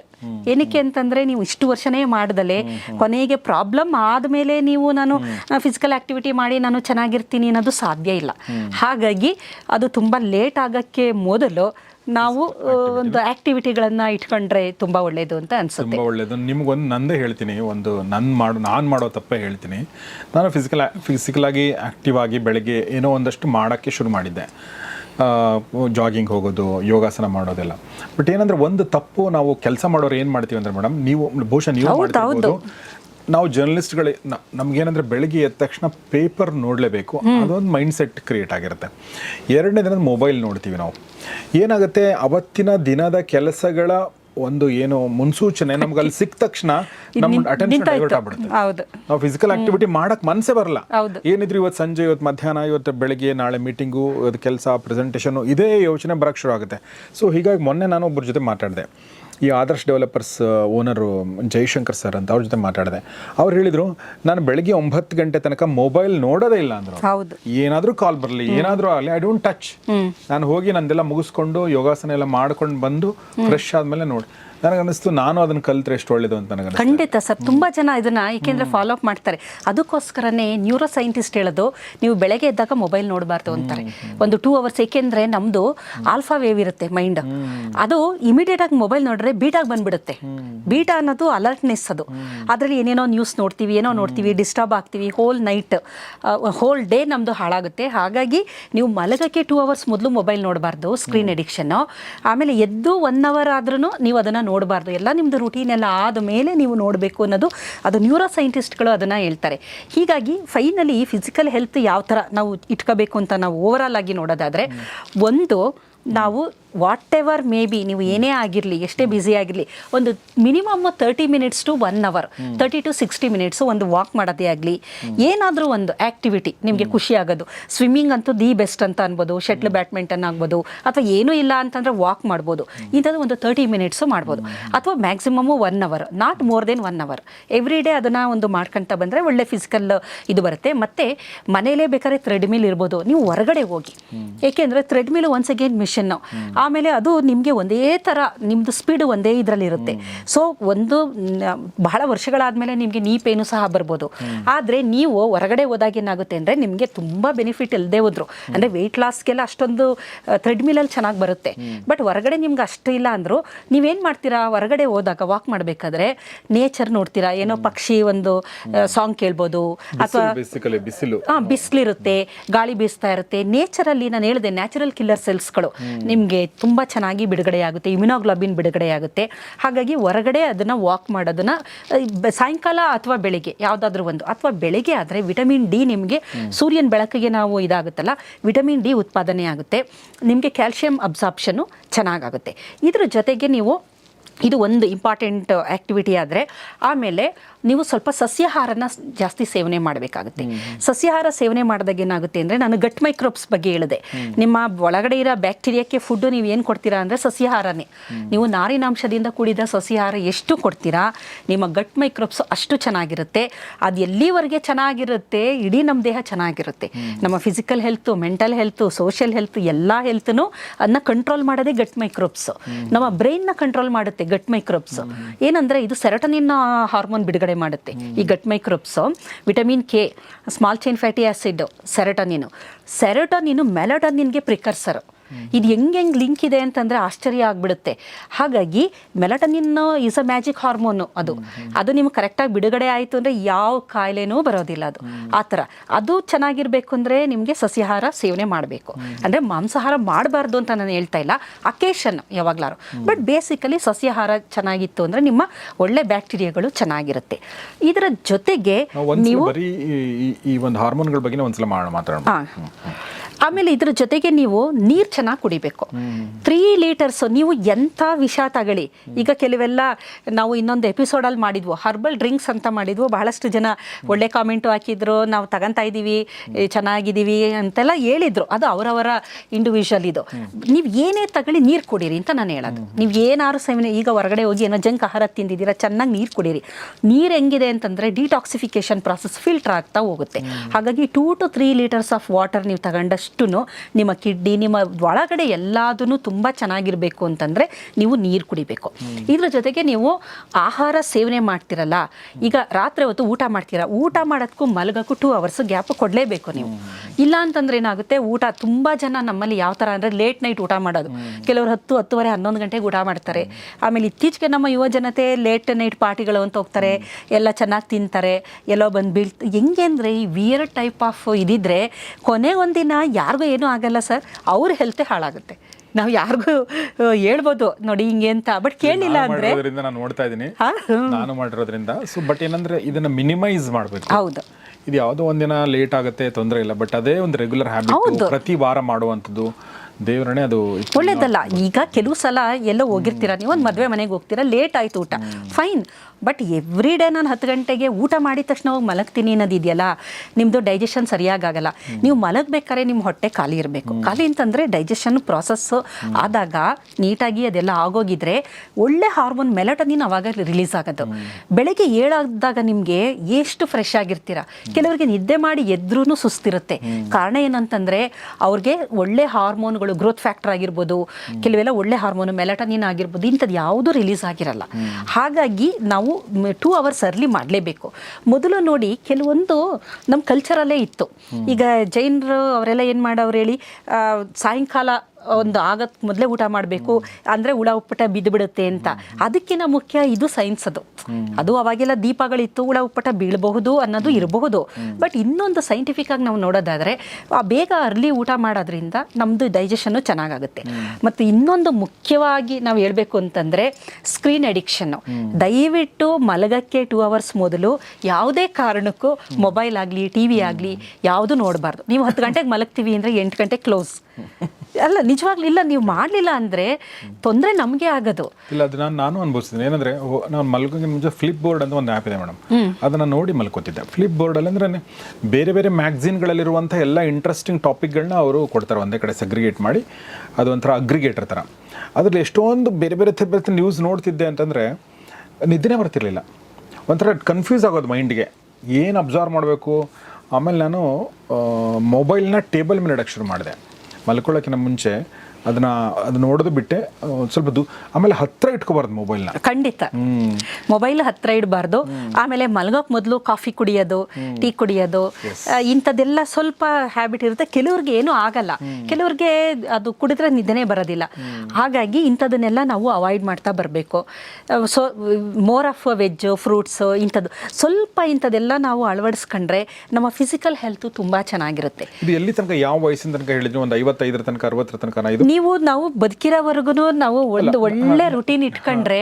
ಏನಕ್ಕೆ ಅಂತಂದರೆ ನೀವು ಇಷ್ಟು ವರ್ಷನೇ ಮಾಡ್ದಲೆ ಕೊನೆಗೆ ಪ್ರಾಬ್ಲಮ್ ಆದಮೇಲೆ ನೀವು ನಾನು ಫಿಸಿಕಲ್ ಆ್ಯಕ್ಟಿವಿಟಿ ಮಾಡಿ ನಾನು ಚೆನ್ನಾಗಿರ್ತೀನಿ ಅನ್ನೋದು ಸಾಧ್ಯ ಇಲ್ಲ. ಹಾಗಾಗಿ ಅದು ತುಂಬ ಲೇಟ್ ಆಗೋಕ್ಕೆ ಮೊದಲು ನಾವು ಒಂದು ಆಕ್ಟಿವಿಟಿಗಳನ್ನ ಇಟ್ಕೊಂಡ್ರೆ ತುಂಬಾ ಒಳ್ಳೇದು ಅಂತ ಅನ್ಸುತ್ತೆ. ತುಂಬ ಒಳ್ಳೇದು. ನಿಮ್ಗೊಂದು ನಂದೇ ಹೇಳ್ತೀನಿ. ಒಂದು ನನ್ನ ಮಾಡೋ ನಾನು ಮಾಡೋ ತಪ್ಪೇ ಹೇಳ್ತೀನಿ. ನಾನು ಫಿಸಿಕಲ್ ಫಿಸಿಕಲ್ ಆಗಿ ಆ್ಯಕ್ಟಿವ್ ಆಗಿ ಬೆಳಗ್ಗೆ ಏನೋ ಒಂದಷ್ಟು ಮಾಡೋಕ್ಕೆ ಶುರು ಮಾಡಿದ್ದೆ. ಜಾಗಿಂಗ್ ಹೋಗೋದು ಯೋಗಾಸನ ಮಾಡೋದೆಲ್ಲ. ಬಟ್ ಏನಂದ್ರೆ ಒಂದು ತಪ್ಪು ನಾವು ಕೆಲಸ ಮಾಡೋರು ಏನು ಮಾಡ್ತೀವಿ ಅಂದ್ರೆ ಮೇಡಮ್ ನೀವು ಬಹುಶಃ ನೀವು ಹೌದು, ಮಾಡ್ತಿರ್ಬೋದು. ನಾವು ಜರ್ನಲಿಸ್ಟ್ಗಳೇ ನಮ್ಗೇನಂದ್ರೆ ಬೆಳಗ್ಗೆ ಎದ್ದ ತಕ್ಷಣ ಪೇಪರ್ ನೋಡಲೇಬೇಕು. ಅದೊಂದು ಮೈಂಡ್ ಸೆಟ್ ಕ್ರಿಯೇಟ್ ಆಗಿರುತ್ತೆ. ಎರಡನೇ ದಿನದ ಮೊಬೈಲ್ ನೋಡ್ತೀವಿ ನಾವು. ಏನಾಗುತ್ತೆ ಅವತ್ತಿನ ದಿನದ ಕೆಲಸಗಳ ಒಂದು ಏನು ಮುನ್ಸೂಚನೆ ನಮ್ಗೆ ಅಲ್ಲಿ ಸಿಕ್ಕ ತಕ್ಷಣ ನಮ್ಮ ಅಟೆನ್ಷನ್. ಡೈವರ್ಟ್ ಆಗ್ಬಿಡುತ್ತೆ. ನಾವು ಫಿಸಿಕಲ್ ಆಕ್ಟಿವಿಟಿ ಮಾಡಕ್ ಮನಸ್ಸೇ ಬರಲ್ಲ. ಏನಿದ್ರು ಇವತ್ತು ಸಂಜೆ ಇವತ್ತು ಮಧ್ಯಾಹ್ನ ಇವತ್ತು ಬೆಳಗ್ಗೆ ನಾಳೆ ಮೀಟಿಂಗು ಕೆಲಸ ಪ್ರೆಸೆಂಟೇಷನು ಇದೇ ಯೋಚನೆ ಬರಕ್ಕೆ ಶುರು ಆಗುತ್ತೆ. ಸೊ ಹೀಗಾಗಿ ಮೊನ್ನೆ ನಾನು ಒಬ್ಬರ ಜೊತೆ ಮಾತಾಡಿದೆ. ಈ Adarsh developers owner Jaishankar sir ಅಂತ ಅವ್ರ ಜೊತೆ ಮಾತಾಡಿದೆ. ಅವ್ರು ಹೇಳಿದರು ನಾನು ಬೆಳಗ್ಗೆ ಒಂಬತ್ತು ಗಂಟೆ ತನಕ ಮೊಬೈಲ್ ನೋಡೋದೇ ಇಲ್ಲ ಅಂದರು. ಹೌದು. ಏನಾದರೂ ಕಾಲ್ ಬರಲಿ ಏನಾದರೂ ಆಗಲಿ ಐ ಡೋಂಟ್ ಟಚ್ ನಾನು ಹೋಗಿ ನಂದೆಲ್ಲ ಮುಗಿಸ್ಕೊಂಡು ಯೋಗಾಸನ ಎಲ್ಲ ಮಾಡ್ಕೊಂಡು ಬಂದು ಫ್ರೆಶ್ ಆದಮೇಲೆ ನೋಡಿ. ನನಗನ್ನಿಸ್ತು ನಾನು ಅದನ್ನು ಕಲಿತರೆ ಎಷ್ಟು ಒಳ್ಳೇದು ಅಂತ ನನಗೆ ಖಂಡಿತ ಸರ್ ತುಂಬ ಜನ ಇದನ್ನ ಏಕೆಂದರೆ ಫಾಲೋ ಅಪ್ ಮಾಡ್ತಾರೆ. ಅದಕ್ಕೋಸ್ಕರನೇ ನ್ಯೂರೋ ಸೈಂಟಿಸ್ಟ್ ಹೇಳೋದು ನೀವು ಬೆಳಗ್ಗೆ ಎದ್ದಾಗ ಮೊಬೈಲ್ ನೋಡಬಾರ್ದು ಅಂತಾರೆ. ಒಂದು ಟೂ ಅವರ್ಸ್ ಏಕೆಂದರೆ ನಮ್ಮದು ಆಲ್ಫಾ ವೇವ್ ಇರುತ್ತೆ ಮೈಂಡ್ ಅದು ಇಮಿಡಿಯೇಟ್ ಆಗಿ ಮೊಬೈಲ್ ನೋಡಿದ್ರೆ ಬೀಟಾಗಿ ಬಂದ್ಬಿಡುತ್ತೆ. ಬೀಟಾ ಅನ್ನೋದು ಅಲರ್ಟ್ನೆಸ್ ಅದು. ಅದರಲ್ಲಿ ಏನೇನೋ ನ್ಯೂಸ್ ನೋಡ್ತೀವಿ ಏನೋ ನೋಡ್ತೀವಿ ಡಿಸ್ಟರ್ಬ್ ಆಗ್ತೀವಿ ಹೋಲ್ ನೈಟ್ ಹೋಲ್ ಡೇ ನಮ್ಮದು ಹಾಳಾಗುತ್ತೆ. ಹಾಗಾಗಿ ನೀವು ಮಲಗಕ್ಕೆ ಟೂ ಅವರ್ಸ್ ಮೊದಲು ಮೊಬೈಲ್ ನೋಡಬಾರ್ದು ಸ್ಕ್ರೀನ್ ಎಡಿಕ್ಷನ್ನು ಆಮೇಲೆ ಎದ್ದು ಒನ್ ಅವರ್ ಆದ್ರೂ ನೀವು ಅದನ್ನು ನೋಡಬಾರ್ದು. ಎಲ್ಲ ನಿಮ್ಮದು ರುಟೀನ್ ಎಲ್ಲ ಆದ ಮೇಲೆ ನೀವು ನೋಡಬೇಕು ಅನ್ನೋದು ಅದು ನ್ಯೂರೋ ಸೈಂಟಿಸ್ಟ್ಗಳು ಅದನ್ನು ಹೇಳ್ತಾರೆ. ಹೀಗಾಗಿ ಫೈನಲಿ ಫಿಸಿಕಲ್ ಹೆಲ್ತ್ ಯಾವ ಥರ ನಾವು ಇಟ್ಕೋಬೇಕು ಅಂತ ನಾವು ಓವರಾಲ್ ಆಗಿ ನೋಡೋದಾದರೆ, ಒಂದು ನಾವು ವಾಟ್ ಎವರ್ ಮೇ ಬಿ ನೀವು ಏನೇ ಆಗಿರಲಿ ಎಷ್ಟೇ ಬ್ಯುಸಿ ಆಗಿರಲಿ ಒಂದು minimum thirty minutes to one hour thirty to sixty minutes ಒಂದು ವಾಕ್ ಮಾಡೋದೇ ಆಗಲಿ. ಏನಾದರೂ ಒಂದು ಆ್ಯಕ್ಟಿವಿಟಿ ನಿಮಗೆ ಖುಷಿ ಆಗೋದು. ಸ್ವಿಮ್ಮಿಂಗ್ ಅಂತೂ ದಿ ಬೆಸ್ಟ್ ಅಂತ ಅನ್ಬೋದು ಶಟ್ಲ್ ಬ್ಯಾಡ್ಮಿಂಟನ್ ಆಗ್ಬೋದು ಅಥವಾ ಏನೂ ಇಲ್ಲ ಅಂತಂದರೆ ವಾಕ್ ಮಾಡ್ಬೋದು. ಇಂಥದ್ದು ಒಂದು ತರ್ಟಿ ಮಿನಿಟ್ಸು ಮಾಡ್ಬೋದು. ಅಥವಾ maximum one hour not more than one hour every day ಅದನ್ನು ಒಂದು ಮಾಡ್ಕೊಂತ ಬಂದರೆ ಒಳ್ಳೆ ಫಿಸಿಕಲ್ ಇದು ಬರುತ್ತೆ. ಮತ್ತು ಮನೇಲೇ ಬೇಕಾದ್ರೆ ಥ್ರೆಡ್ಮಿಲ್ ಇರ್ಬೋದು. ನೀವು ಹೊರಗಡೆ ಹೋಗಿ. ಏಕೆಂದರೆ ಥ್ರೆಡ್ಮಿಲ್ ಒನ್ಸ್ ಅಗೇನ್ ಮಿಷನ್ನು ಆಮೇಲೆ ಅದು ನಿಮಗೆ ಒಂದೇ ಥರ ನಿಮ್ಮದು ಸ್ಪೀಡ್ ಒಂದೇ ಇದರಲ್ಲಿ ಇರುತ್ತೆ. ಸೊ ಒಂದು ಬಹಳ ವರ್ಷಗಳಾದಮೇಲೆ ನಿಮಗೆ ನೀ ಪೇನು ಸಹ ಬರ್ಬೋದು. ಆದರೆ ನೀವು ಹೊರಗಡೆ ಹೋದಾಗ ಏನಾಗುತ್ತೆ ಅಂದರೆ ನಿಮಗೆ ತುಂಬ ಬೆನಿಫಿಟ್ ಇಲ್ಲದೆ ಹೋದ್ರು. ಅಂದರೆ ವೆಯ್ಟ್ ಲಾಸ್ಗೆಲ್ಲ ಅಷ್ಟೊಂದು ಥ್ರೆಡ್ಮಿಲಲ್ಲಿ ಚೆನ್ನಾಗಿ ಬರುತ್ತೆ. ಬಟ್ ಹೊರಗಡೆ ನಿಮ್ಗೆ ಅಷ್ಟು ಇಲ್ಲ ಅಂದರೂ ನೀವೇನು ಮಾಡ್ತೀರಾ? ಹೊರಗಡೆ ಹೋದಾಗ ವಾಕ್ ಮಾಡಬೇಕಾದ್ರೆ ನೇಚರ್ ನೋಡ್ತೀರಾ? ಏನೋ ಪಕ್ಷಿ ಒಂದು ಸಾಂಗ್ ಕೇಳ್ಬೋದು. ಅಥವಾ ಬಿಸಿಲು. ಹಾಂ ಬಿಸಿಲಿರುತ್ತೆ ಗಾಳಿ ಬೀಸ್ತಾ ಇರುತ್ತೆ. ನೇಚರಲ್ಲಿ ನಾನು ಹೇಳಿದೆ ನ್ಯಾಚುರಲ್ ಕಿಲ್ಲರ್ ಸೆಲ್ಸ್ಗಳು ನಿಮಗೆ ತುಂಬ ಚೆನ್ನಾಗಿ ಬಿಡುಗಡೆಯಾಗುತ್ತೆ ಇಮ್ಯುನೋಗ್ಲೋಬಿನ್ ಬಿಡುಗಡೆಯಾಗುತ್ತೆ. ಹಾಗಾಗಿ ಹೊರಗಡೆ ಅದನ್ನು ವಾಕ್ ಮಾಡೋದನ್ನು ಸಾಯಂಕಾಲ ಅಥವಾ ಬೆಳಿಗ್ಗೆ ಯಾವುದಾದ್ರೂ ಒಂದು ಅಥವಾ ಬೆಳಿಗ್ಗೆ ಆದರೆ ವಿಟಮಿನ್ ಡಿ ನಿಮಗೆ ಸೂರ್ಯನ ಬೆಳಕಿಗೆ ನಾವು ಇದಾಗುತ್ತಲ್ಲ ವಿಟಮಿನ್ ಡಿ ಉತ್ಪಾದನೆ ಆಗುತ್ತೆ. ನಿಮಗೆ ಕ್ಯಾಲ್ಶಿಯಂ ಅಬ್ಸಾರ್ಪ್ಷನ್ನು ಚೆನ್ನಾಗಾಗುತ್ತೆ. ಇದ್ರ ಜೊತೆಗೆ ನೀವು ಇದು ಒಂದು ಇಂಪಾರ್ಟೆಂಟ್ ಆ್ಯಕ್ಟಿವಿಟಿ ಆದರೆ ಆಮೇಲೆ ನೀವು ಸ್ವಲ್ಪ ಸಸ್ಯಾಹಾರನ ಜಾಸ್ತಿ ಸೇವನೆ ಮಾಡಬೇಕಾಗುತ್ತೆ. ಸಸ್ಯಾಹಾರ ಸೇವನೆ ಮಾಡಿದಾಗ ಏನಾಗುತ್ತೆ ಅಂದರೆ ನಾನು ಗಟ್ ಮೈಕ್ರೋಬ್ಸ್ ಬಗ್ಗೆ ಹೇಳಿದೆ. ನಿಮ್ಮ ಒಳಗಡೆ ಇರೋ ಬ್ಯಾಕ್ಟೀರಿಯಾಕ್ಕೆ ಫುಡ್ ನೀವು ಏನು ಕೊಡ್ತೀರಾ ಅಂದರೆ ಸಸ್ಯಾಹಾರನೇ. ನೀವು ನಾರಿನಾಂಶದಿಂದ ಕೂಡಿದ ಸಸ್ಯಾಹಾರ ಎಷ್ಟು ಕೊಡ್ತೀರಾ? ನಿಮ್ಮ ಗಟ್ ಮೈಕ್ರೋಬ್ಸ್ ಅಷ್ಟು ಚೆನ್ನಾಗಿರುತ್ತೆ. ಅದು ಎಲ್ಲಿವರೆಗೆ ಚೆನ್ನಾಗಿರುತ್ತೆ? ಇಡೀ ನಮ್ಮ ದೇಹ ಚೆನ್ನಾಗಿರುತ್ತೆ. ನಮ್ಮ physical health mental health social health ಎಲ್ಲ ಹೆಲ್ತ್ನು ಅದನ್ನ ಕಂಟ್ರೋಲ್ ಮಾಡೋದೇ ಗಟ್ ಮೈಕ್ರೋಬ್ಸ್ ನಮ್ಮ ಬ್ರೈನ್ನ ಕಂಟ್ರೋಲ್ ಮಾಡುತ್ತೆ. Gut microbes. ಏನಂದ್ರೆ ಇದು ಸೆರಟನಿನ್ ಹಾರ್ಮೋನ್ ಬಿಡುಗಡೆ ಮಾಡುತ್ತೆ. ಈ gut microbes, vitamin K, small chain fatty acid, serotonin. Serotonin ಮೆಲಟನಿನ್ಗೆ precursor. ಇದು ಹೆಂಗೆ ಹೆಂಗೆ ಲಿಂಕ್ ಇದೆ ಅಂತಂದರೆ ಆಶ್ಚರ್ಯ ಆಗಿಬಿಡುತ್ತೆ. ಹಾಗಾಗಿ melatonin is a magic hormone ಅದು. ಅದು ನಿಮ್ಗೆ ಕರೆಕ್ಟಾಗಿ ಬಿಡುಗಡೆ ಆಯಿತು ಅಂದರೆ ಯಾವ ಕಾಯಿಲೆನೂ ಬರೋದಿಲ್ಲ ಅದು. ಆ ಥರ. ಅದು ಚೆನ್ನಾಗಿರಬೇಕು ಅಂದರೆ ನಿಮಗೆ ಸಸ್ಯಾಹಾರ ಸೇವನೆ ಮಾಡಬೇಕು. ಅಂದರೆ ಮಾಂಸಾಹಾರ ಮಾಡಬಾರ್ದು ಅಂತ ನಾನು ಹೇಳ್ತಾ ಇಲ್ಲ. ಅಕೇಶನ್ ಯಾವಾಗ್ಲಾರು. ಬಟ್ ಬೇಸಿಕಲಿ ಸಸ್ಯಾಹಾರ ಚೆನ್ನಾಗಿತ್ತು ಅಂದರೆ ನಿಮ್ಮ ಒಳ್ಳೆ ಬ್ಯಾಕ್ಟೀರಿಯಾಗಳು ಚೆನ್ನಾಗಿರುತ್ತೆ. ಇದರ ಜೊತೆಗೆ ನೀವು ಈ- ಒಂದು ಹಾರ್ಮೋನ್ಗಳ ಬಗ್ಗೆ ಒಂದ್ಸಲ ಮಾಡೋಣ ಮಾತಾಡೋಣ. ಆಮೇಲೆ ಇದ್ರ ಜೊತೆಗೆ ನೀವು ನೀರು ಚೆನ್ನಾಗಿ ಕುಡಿಬೇಕು. ತ್ರೀ ಲೀಟರ್ಸ್ ನೀವು ಎಂಥ ವಿಷ ತಗಳಿ ಈಗ ಕೆಲವೆಲ್ಲ ನಾವು ಇನ್ನೊಂದು ಎಪಿಸೋಡಲ್ಲಿ ಮಾಡಿದ್ವು. ಹರ್ಬಲ್ ಡ್ರಿಂಕ್ಸ್ ಅಂತ ಮಾಡಿದ್ವು. ಬಹಳಷ್ಟು ಜನ ಒಳ್ಳೆ ಕಾಮೆಂಟು ಹಾಕಿದ್ರು. ನಾವು ತಗೊಂತಾ ಇದ್ದೀವಿ. ಏ, ಚೆನ್ನಾಗಿದ್ದೀವಿ ಅಂತೆಲ್ಲ ಹೇಳಿದ್ರು. ಅದು ಅವರವರ ಇಂಡಿವಿಜುವಲ್ ಇದು. ನೀವು ಏನೇ ತಗೊಳ್ಳಿ ನೀರು ಕುಡೀರಿ ಅಂತ ನಾನು ಹೇಳೋದು. ನೀವು ಏನಾರು ಸೇವನೆ ಈಗ ಹೊರಗಡೆ ಹೋಗಿ ಏನೋ ಜಂಕ್ ಆಹಾರ ತಿಂದಿದ್ದೀರಾ ಚೆನ್ನಾಗಿ ನೀರು ಕುಡೀರಿ. ನೀರು ಹೆಂಗಿದೆ ಅಂತಂದರೆ ಡಿಟಾಕ್ಸಿಫಿಕೇಶನ್ ಪ್ರಾಸೆಸ್ ಫಿಲ್ಟರ್ ಆಗ್ತಾ ಹೋಗುತ್ತೆ. ಹಾಗಾಗಿ two to three litres of water ನೀವು ತಗೊಂಡಷ್ಟು ನಿಮ್ಮ ಕಿಡ್ನಿ ನಿಮ್ಮ ಒಳಗಡೆ ಎಲ್ಲದೂ ತುಂಬ ಚೆನ್ನಾಗಿರಬೇಕು ಅಂತಂದರೆ ನೀವು ನೀರು ಕುಡಿಬೇಕು. ಇದ್ರ ಜೊತೆಗೆ ನೀವು ಆಹಾರ ಸೇವನೆ ಮಾಡ್ತಿರಲ್ಲ ಈಗ ರಾತ್ರಿ ಹೊತ್ತು ಊಟ ಮಾಡ್ತೀರಾ? ಊಟ ಮಾಡೋದಕ್ಕೂ ಮಲಗಕ್ಕೂ ಟೂ ಅವರ್ಸ್ ಗ್ಯಾಪ್ ಕೊಡಲೇಬೇಕು ನೀವು. ಇಲ್ಲ ಅಂತಂದ್ರೆ ಏನಾಗುತ್ತೆ ಊಟ ತುಂಬ ಜನ ನಮ್ಮಲ್ಲಿ ಯಾವ ಥರ ಅಂದರೆ ಲೇಟ್ ನೈಟ್ ಊಟ ಮಾಡೋದು. ಕೆಲವರು ಹತ್ತು ಹತ್ತುವರೆ ಹನ್ನೊಂದು ಗಂಟೆಗೆ ಊಟ ಮಾಡ್ತಾರೆ. ಆಮೇಲೆ ಇತ್ತೀಚೆಗೆ ನಮ್ಮ ಯುವ ಜನತೆ ಲೇಟ್ ನೈಟ್ ಪಾರ್ಟಿಗಳು ಅಂತ ಹೋಗ್ತಾರೆ ಎಲ್ಲ ಚೆನ್ನಾಗಿ ತಿಂತಾರೆ ಎಲ್ಲೋ ಬಂದು ಬೀಳ್ ಹೆಂಗೆ ಅಂದರೆ ಈ ವಿಯರ್ ಟೈಪ್ ಆಫ್ ಇದಿದ್ರೆ ಕೊನೆ ಒಂದಿನ ಯಾರಿಗೂ ಏನೂ ಆಗಲ್ಲ ಸರ್. ಅವ್ರ ಹೆಲ್ತೇ ಹಾಳಾಗುತ್ತೆ. ನಾವು ಯಾರಿಗೂ ಹೇಳ್ಬೋದು ನೋಡಿ ಹಿಂಗೆ ಅಂತ. ಬಟ್ ಕೇಳಿಲ್ಲ ಅಂದ್ರೆ ನಾನು ನೋಡ್ತಾ ಇದ್ದೀನಿ? ನಾನು ಮಾಡಿರೋದ್ರಿಂದ. ಸೊ ಬಟ್ ಏನಂದ್ರೆ ಇದನ್ನ ಮಿನಿಮೈಸ್ ಮಾಡಬೇಕು. ಹೌದು. ಇದು ಯಾವುದೋ ಒಂದಿನ ಲೇಟ್ ಆಗುತ್ತೆ ತೊಂದರೆ ಇಲ್ಲ. ಬಟ್ ಅದೇ ಒಂದು ರೆಗ್ಯುಲರ್ ಹ್ಯಾಬಿಟ್ ಪ್ರತಿ ವಾರ ಮಾಡುವಂಥದ್ದು. ದೇವರಣೆ ಅದು ಒಳ್ಳೇದಲ್ಲ. ಈಗ ಕೆಲವು ಸಲ ಎಲ್ಲೋ ಹೋಗಿರ್ತೀರ ನೀವು ಒಂದು ಮದುವೆ ಮನೆಗೆ ಹೋಗ್ತೀರಾ ಲೇಟ್ ಆಯ್ತು ಊಟ. ಫೈನ್ ಬಟ್ ಎವ್ರಿ ಡೇ ನಾನು ಹತ್ತು ಗಂಟೆಗೆ ಊಟ ಮಾಡಿದ ತಕ್ಷಣ ಹೋಗಿ ಮಲಗ್ತೀನಿ ಅನ್ನೋದು ಇದೆಯಲ್ಲ? ನಿಮ್ಮದು ಡೈಜೆಷನ್ ಸರಿಯಾಗಲ್ಲ ನೀವು ಮಲಗಬೇಕಾದ್ರೆ ನಿಮ್ಮ ಹೊಟ್ಟೆ ಖಾಲಿ ಇರಬೇಕು. ಖಾಲಿ ಅಂತಂದರೆ ಡೈಜೆಷನ್ ಪ್ರಾಸೆಸ್ ಆದಾಗ ನೀಟಾಗಿ ಅದೆಲ್ಲ ಆಗೋಗಿದ್ರೆ ಒಳ್ಳೆ ಹಾರ್ಮೋನ್ ಮೆಲಟನಿನ್ ಅವಾಗ ರಿಲೀಸ್ ಆಗೋದು. ಬೆಳಗ್ಗೆ ಏಳಾದಾಗ ನಿಮಗೆ ಎಷ್ಟು ಫ್ರೆಶ್ ಆಗಿರ್ತೀರ? ಕೆಲವರಿಗೆ ನಿದ್ದೆ ಮಾಡಿ ಎದ್ರೂ ಸುಸ್ತಿರುತ್ತೆ. ಕಾರಣ ಏನಂತಂದರೆ ಅವ್ರಿಗೆ ಒಳ್ಳೆ ಹಾರ್ಮೋನ್ಗಳು ಗ್ರೋತ್ ಫ್ಯಾಕ್ಟರ್ ಆಗಿರ್ಬೋದು ಕೆಲವೆಲ್ಲ ಒಳ್ಳೆ ಹಾರ್ಮೋನು ಮೆಲಟನಿನ್ ಆಗಿರ್ಬೋದು ಇಂಥದ್ದು ಯಾವುದು ರಿಲೀಸ್ ಆಗಿರಲ್ಲ. ಹಾಗಾಗಿ ನಾವು ಟೂ ಅವರ್ಸ್ ಅರ್ಲಿ ಮಾಡಲೇಬೇಕು. ಮೊದಲು ನೋಡಿ ಕೆಲವೊಂದು ನಮ್ಮ ಕಲ್ಚರಲ್ಲೇ ಇತ್ತು. ಈಗ ಜೈನರು ಅವರೆಲ್ಲ ಏನು ಮಾಡೋರು ಹೇಳಿ ಸಾಯಂಕಾಲ ಒಂದು ಆಗತ್ ಮೊದಲೇ ಊಟ ಮಾಡಬೇಕು, ಅಂದರೆ ಹುಳ ಉಪ್ಪಟ ಬಿದ್ದು ಬಿಡುತ್ತೆ ಅಂತ. ಅದಕ್ಕಿಂತ ಮುಖ್ಯ ಇದು ಸೈನ್ಸ್ ಅದು. ಅದು ಅವಾಗೆಲ್ಲ ದೀಪಗಳಿತ್ತು, ಹುಳ ಉಪ್ಪಟ ಬೀಳಬಹುದು ಅನ್ನೋದು ಇರಬಹುದು. ಬಟ್ ಇನ್ನೊಂದು ಸೈಂಟಿಫಿಕ್ ಆಗಿ ನಾವು ನೋಡೋದಾದರೆ, ಆ ಬೇಗ ಅರ್ಲಿ ಊಟ ಮಾಡೋದ್ರಿಂದ ನಮ್ಮದು ಡೈಜೆಷನ್ನು ಚೆನ್ನಾಗಾಗುತ್ತೆ. ಮತ್ತು ಇನ್ನೊಂದು ಮುಖ್ಯವಾಗಿ ನಾವು ಹೇಳಬೇಕು ಅಂತಂದರೆ ಸ್ಕ್ರೀನ್ ಅಡಿಕ್ಷನ್ನು ದಯವಿಟ್ಟು ಮಲಗಕ್ಕೆ ಟೂ ಅವರ್ಸ್ ಮೊದಲು ಯಾವುದೇ ಕಾರಣಕ್ಕೂ ಮೊಬೈಲ್ ಆಗಲಿ ಟಿ ವಿ ಆಗಲಿ ಯಾವುದು ನೋಡಬಾರ್ದು. ನೀವು ಹತ್ತು ಗಂಟೆಗೆ ಮಲಗ್ತೀವಿ ಅಂದರೆ ಎಂಟು ಗಂಟೆಗೆ ಕ್ಲೋಸ್ ಅಲ್ಲ ನಿಜವಾಗ್ಲೂ ಇಲ್ಲ ನೀವು ಮಾಡಲಿಲ್ಲ ಅಂದರೆ ತೊಂದರೆ ನಮಗೆ ಆಗೋದು. ಇಲ್ಲ ಅದು ನಾನು ನಾನು ಅನ್ಭವಿಸ್ತೀನಿ ಏನಂದ್ರೆ ನಾನು ಮಲ್ಗೋಗಿ ಮುಂಚೆ ಫ್ಲಿಪ್ ಬೋರ್ಡ್ ಅಂತ ಒಂದು ಆ್ಯಪ್ ಇದೆ ಮೇಡಮ್. ಅದನ್ನು ನೋಡಿ ಮಲ್ಕೋತಿದ್ದೆ. ಫ್ಲಿಪ್ ಬೋರ್ಡಲ್ಲಿ ಅಂದ್ರೆ ಬೇರೆ ಬೇರೆ ಮ್ಯಾಗ್ಝಿನ್ಗಳಲ್ಲಿರುವಂಥ ಎಲ್ಲ ಇಂಟ್ರೆಸ್ಟಿಂಗ್ ಟಾಪಿಕ್ಗಳನ್ನ ಅವರು ಕೊಡ್ತಾರೆ ಒಂದೇ ಕಡೆ ಸಗ್ರಿಗೇಟ್ ಮಾಡಿ. ಅದು ಒಂಥರ ಅಗ್ರಿಗೇಟರ್ ಥರ ಅದರಲ್ಲಿ ಎಷ್ಟೊಂದು ಬೇರೆ ಬೇರೆ ಬೇರೆ ನ್ಯೂಸ್ ನೋಡ್ತಿದ್ದೆ ಅಂತಂದರೆ ನಿದ್ದೆನೇ ಬರ್ತಿರಲಿಲ್ಲ. ಒಂಥರ ಕನ್ಫ್ಯೂಸ್ ಆಗೋದು ಮೈಂಡ್ಗೆ ಏನು ಅಬ್ಸರ್ವ್ ಮಾಡಬೇಕು? ಆಮೇಲೆ ನಾನು ಮೊಬೈಲ್ನ ಟೇಬಲ್ ಮೇಲೆ ಇಡಕ್ಕೆ ಶುರು ಮಾಡಿದೆ. ಮಲ್ಕೊಳ್ಳೋಕ್ಕಿಂತ ಮುಂಚೆ ಅದನ್ನ ಅದನ್ನ ನೋಡೋದು ಬಿಟ್ಟೆ ಸ್ವಲ್ಪ ದೂ ಆಮೇಲೆ ಹತ್ರ ಇಟ್ಕೋಬಾರ್ದು ಮೊಬೈಲ್ನ ಖಂಡಿತ. ಮೊಬೈಲ್ ಹತ್ರ ಇಡಬಾರ್ದು. ಆಮೇಲೆ ಮಲಗೋಕ್ ಮೊದಲು ಕಾಫಿ ಕುಡಿಯೋದು ಟೀ ಕುಡಿಯೋದು ಇಂಥದ್ದೆಲ್ಲ ಸ್ವಲ್ಪ ಹ್ಯಾಬಿಟ್ ಇರುತ್ತೆ. ಕೆಲವ್ರಿಗೆ ಏನೂ ಆಗಲ್ಲ. ಕೆಲವ್ರಿಗೆ ಅದು ಕುಡಿದ್ರೆ ನಿದ್ದೆನೇ ಬರೋದಿಲ್ಲ. ಹಾಗಾಗಿ ಇಂಥದನ್ನೆಲ್ಲ ನಾವು ಅವಾಯ್ಡ್ ಮಾಡ್ತಾ ಬರಬೇಕು. So more of veg fruits ಇಂಥದ್ದು. ಸ್ವಲ್ಪ ಇಂಥದ್ದೆಲ್ಲ ನಾವು ಅಳವಡಿಸ್ಕೊಂಡ್ರೆ ನಮ್ಮ ಫಿಸಿಕಲ್ ಹೆಲ್ತ್ ತುಂಬಾ ಚೆನ್ನಾಗಿರುತ್ತೆ. ಇದು ಎಲ್ಲಿ ತನಕ ಯಾವ ವಯಸ್ಸಿನ ತನಕ ಹೇಳಿದ್ರು? ಒಂದು ಐವತ್ತೈದರ ತನಕ ಅರವತ್ತರ ತನಕ ಇದು ನೀವು ನಾವು ಬದುಕಿರೋವರೆಗೂ ನಾವು ಒಂದು ಒಳ್ಳೆ ರುಟೀನ್ ಇಟ್ಕೊಂಡ್ರೆ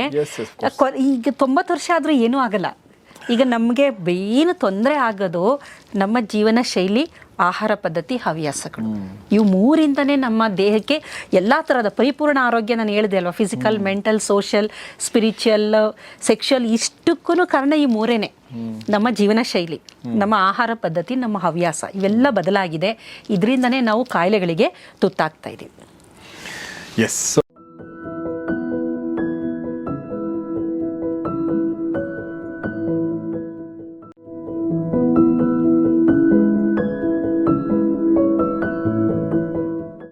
ಈಗ ತೊಂಬತ್ತು ವರ್ಷ ಆದರೂ ಏನೂ ಆಗಲ್ಲ. ಈಗ ನಮಗೆ ಏನು ತೊಂದರೆ ಆಗೋದು ನಮ್ಮ ಜೀವನ ಶೈಲಿ ಆಹಾರ ಪದ್ಧತಿ ಹವ್ಯಾಸಗಳು. ಇವು ಮೂರಿಂದನೇ ನಮ್ಮ ದೇಹಕ್ಕೆ ಎಲ್ಲ ಥರದ ಪರಿಪೂರ್ಣ ಆರೋಗ್ಯ ನಾನು ಹೇಳಿದೆ ಅಲ್ವಾ? Physical mental social spiritual sexual ಇಷ್ಟಕ್ಕೂ ಕಾರಣ ಈ ಮೂರೇನೆ. ನಮ್ಮ ಜೀವನ ಶೈಲಿ ನಮ್ಮ ಆಹಾರ ಪದ್ಧತಿ ನಮ್ಮ ಹವ್ಯಾಸ ಇವೆಲ್ಲ ಬದಲಾಗಿದೆ. ಇದರಿಂದನೇ ನಾವು ಕಾಯಿಲೆಗಳಿಗೆ ತುತ್ತಾಗ್ತಾ ಇದ್ದೀವಿ Yes. So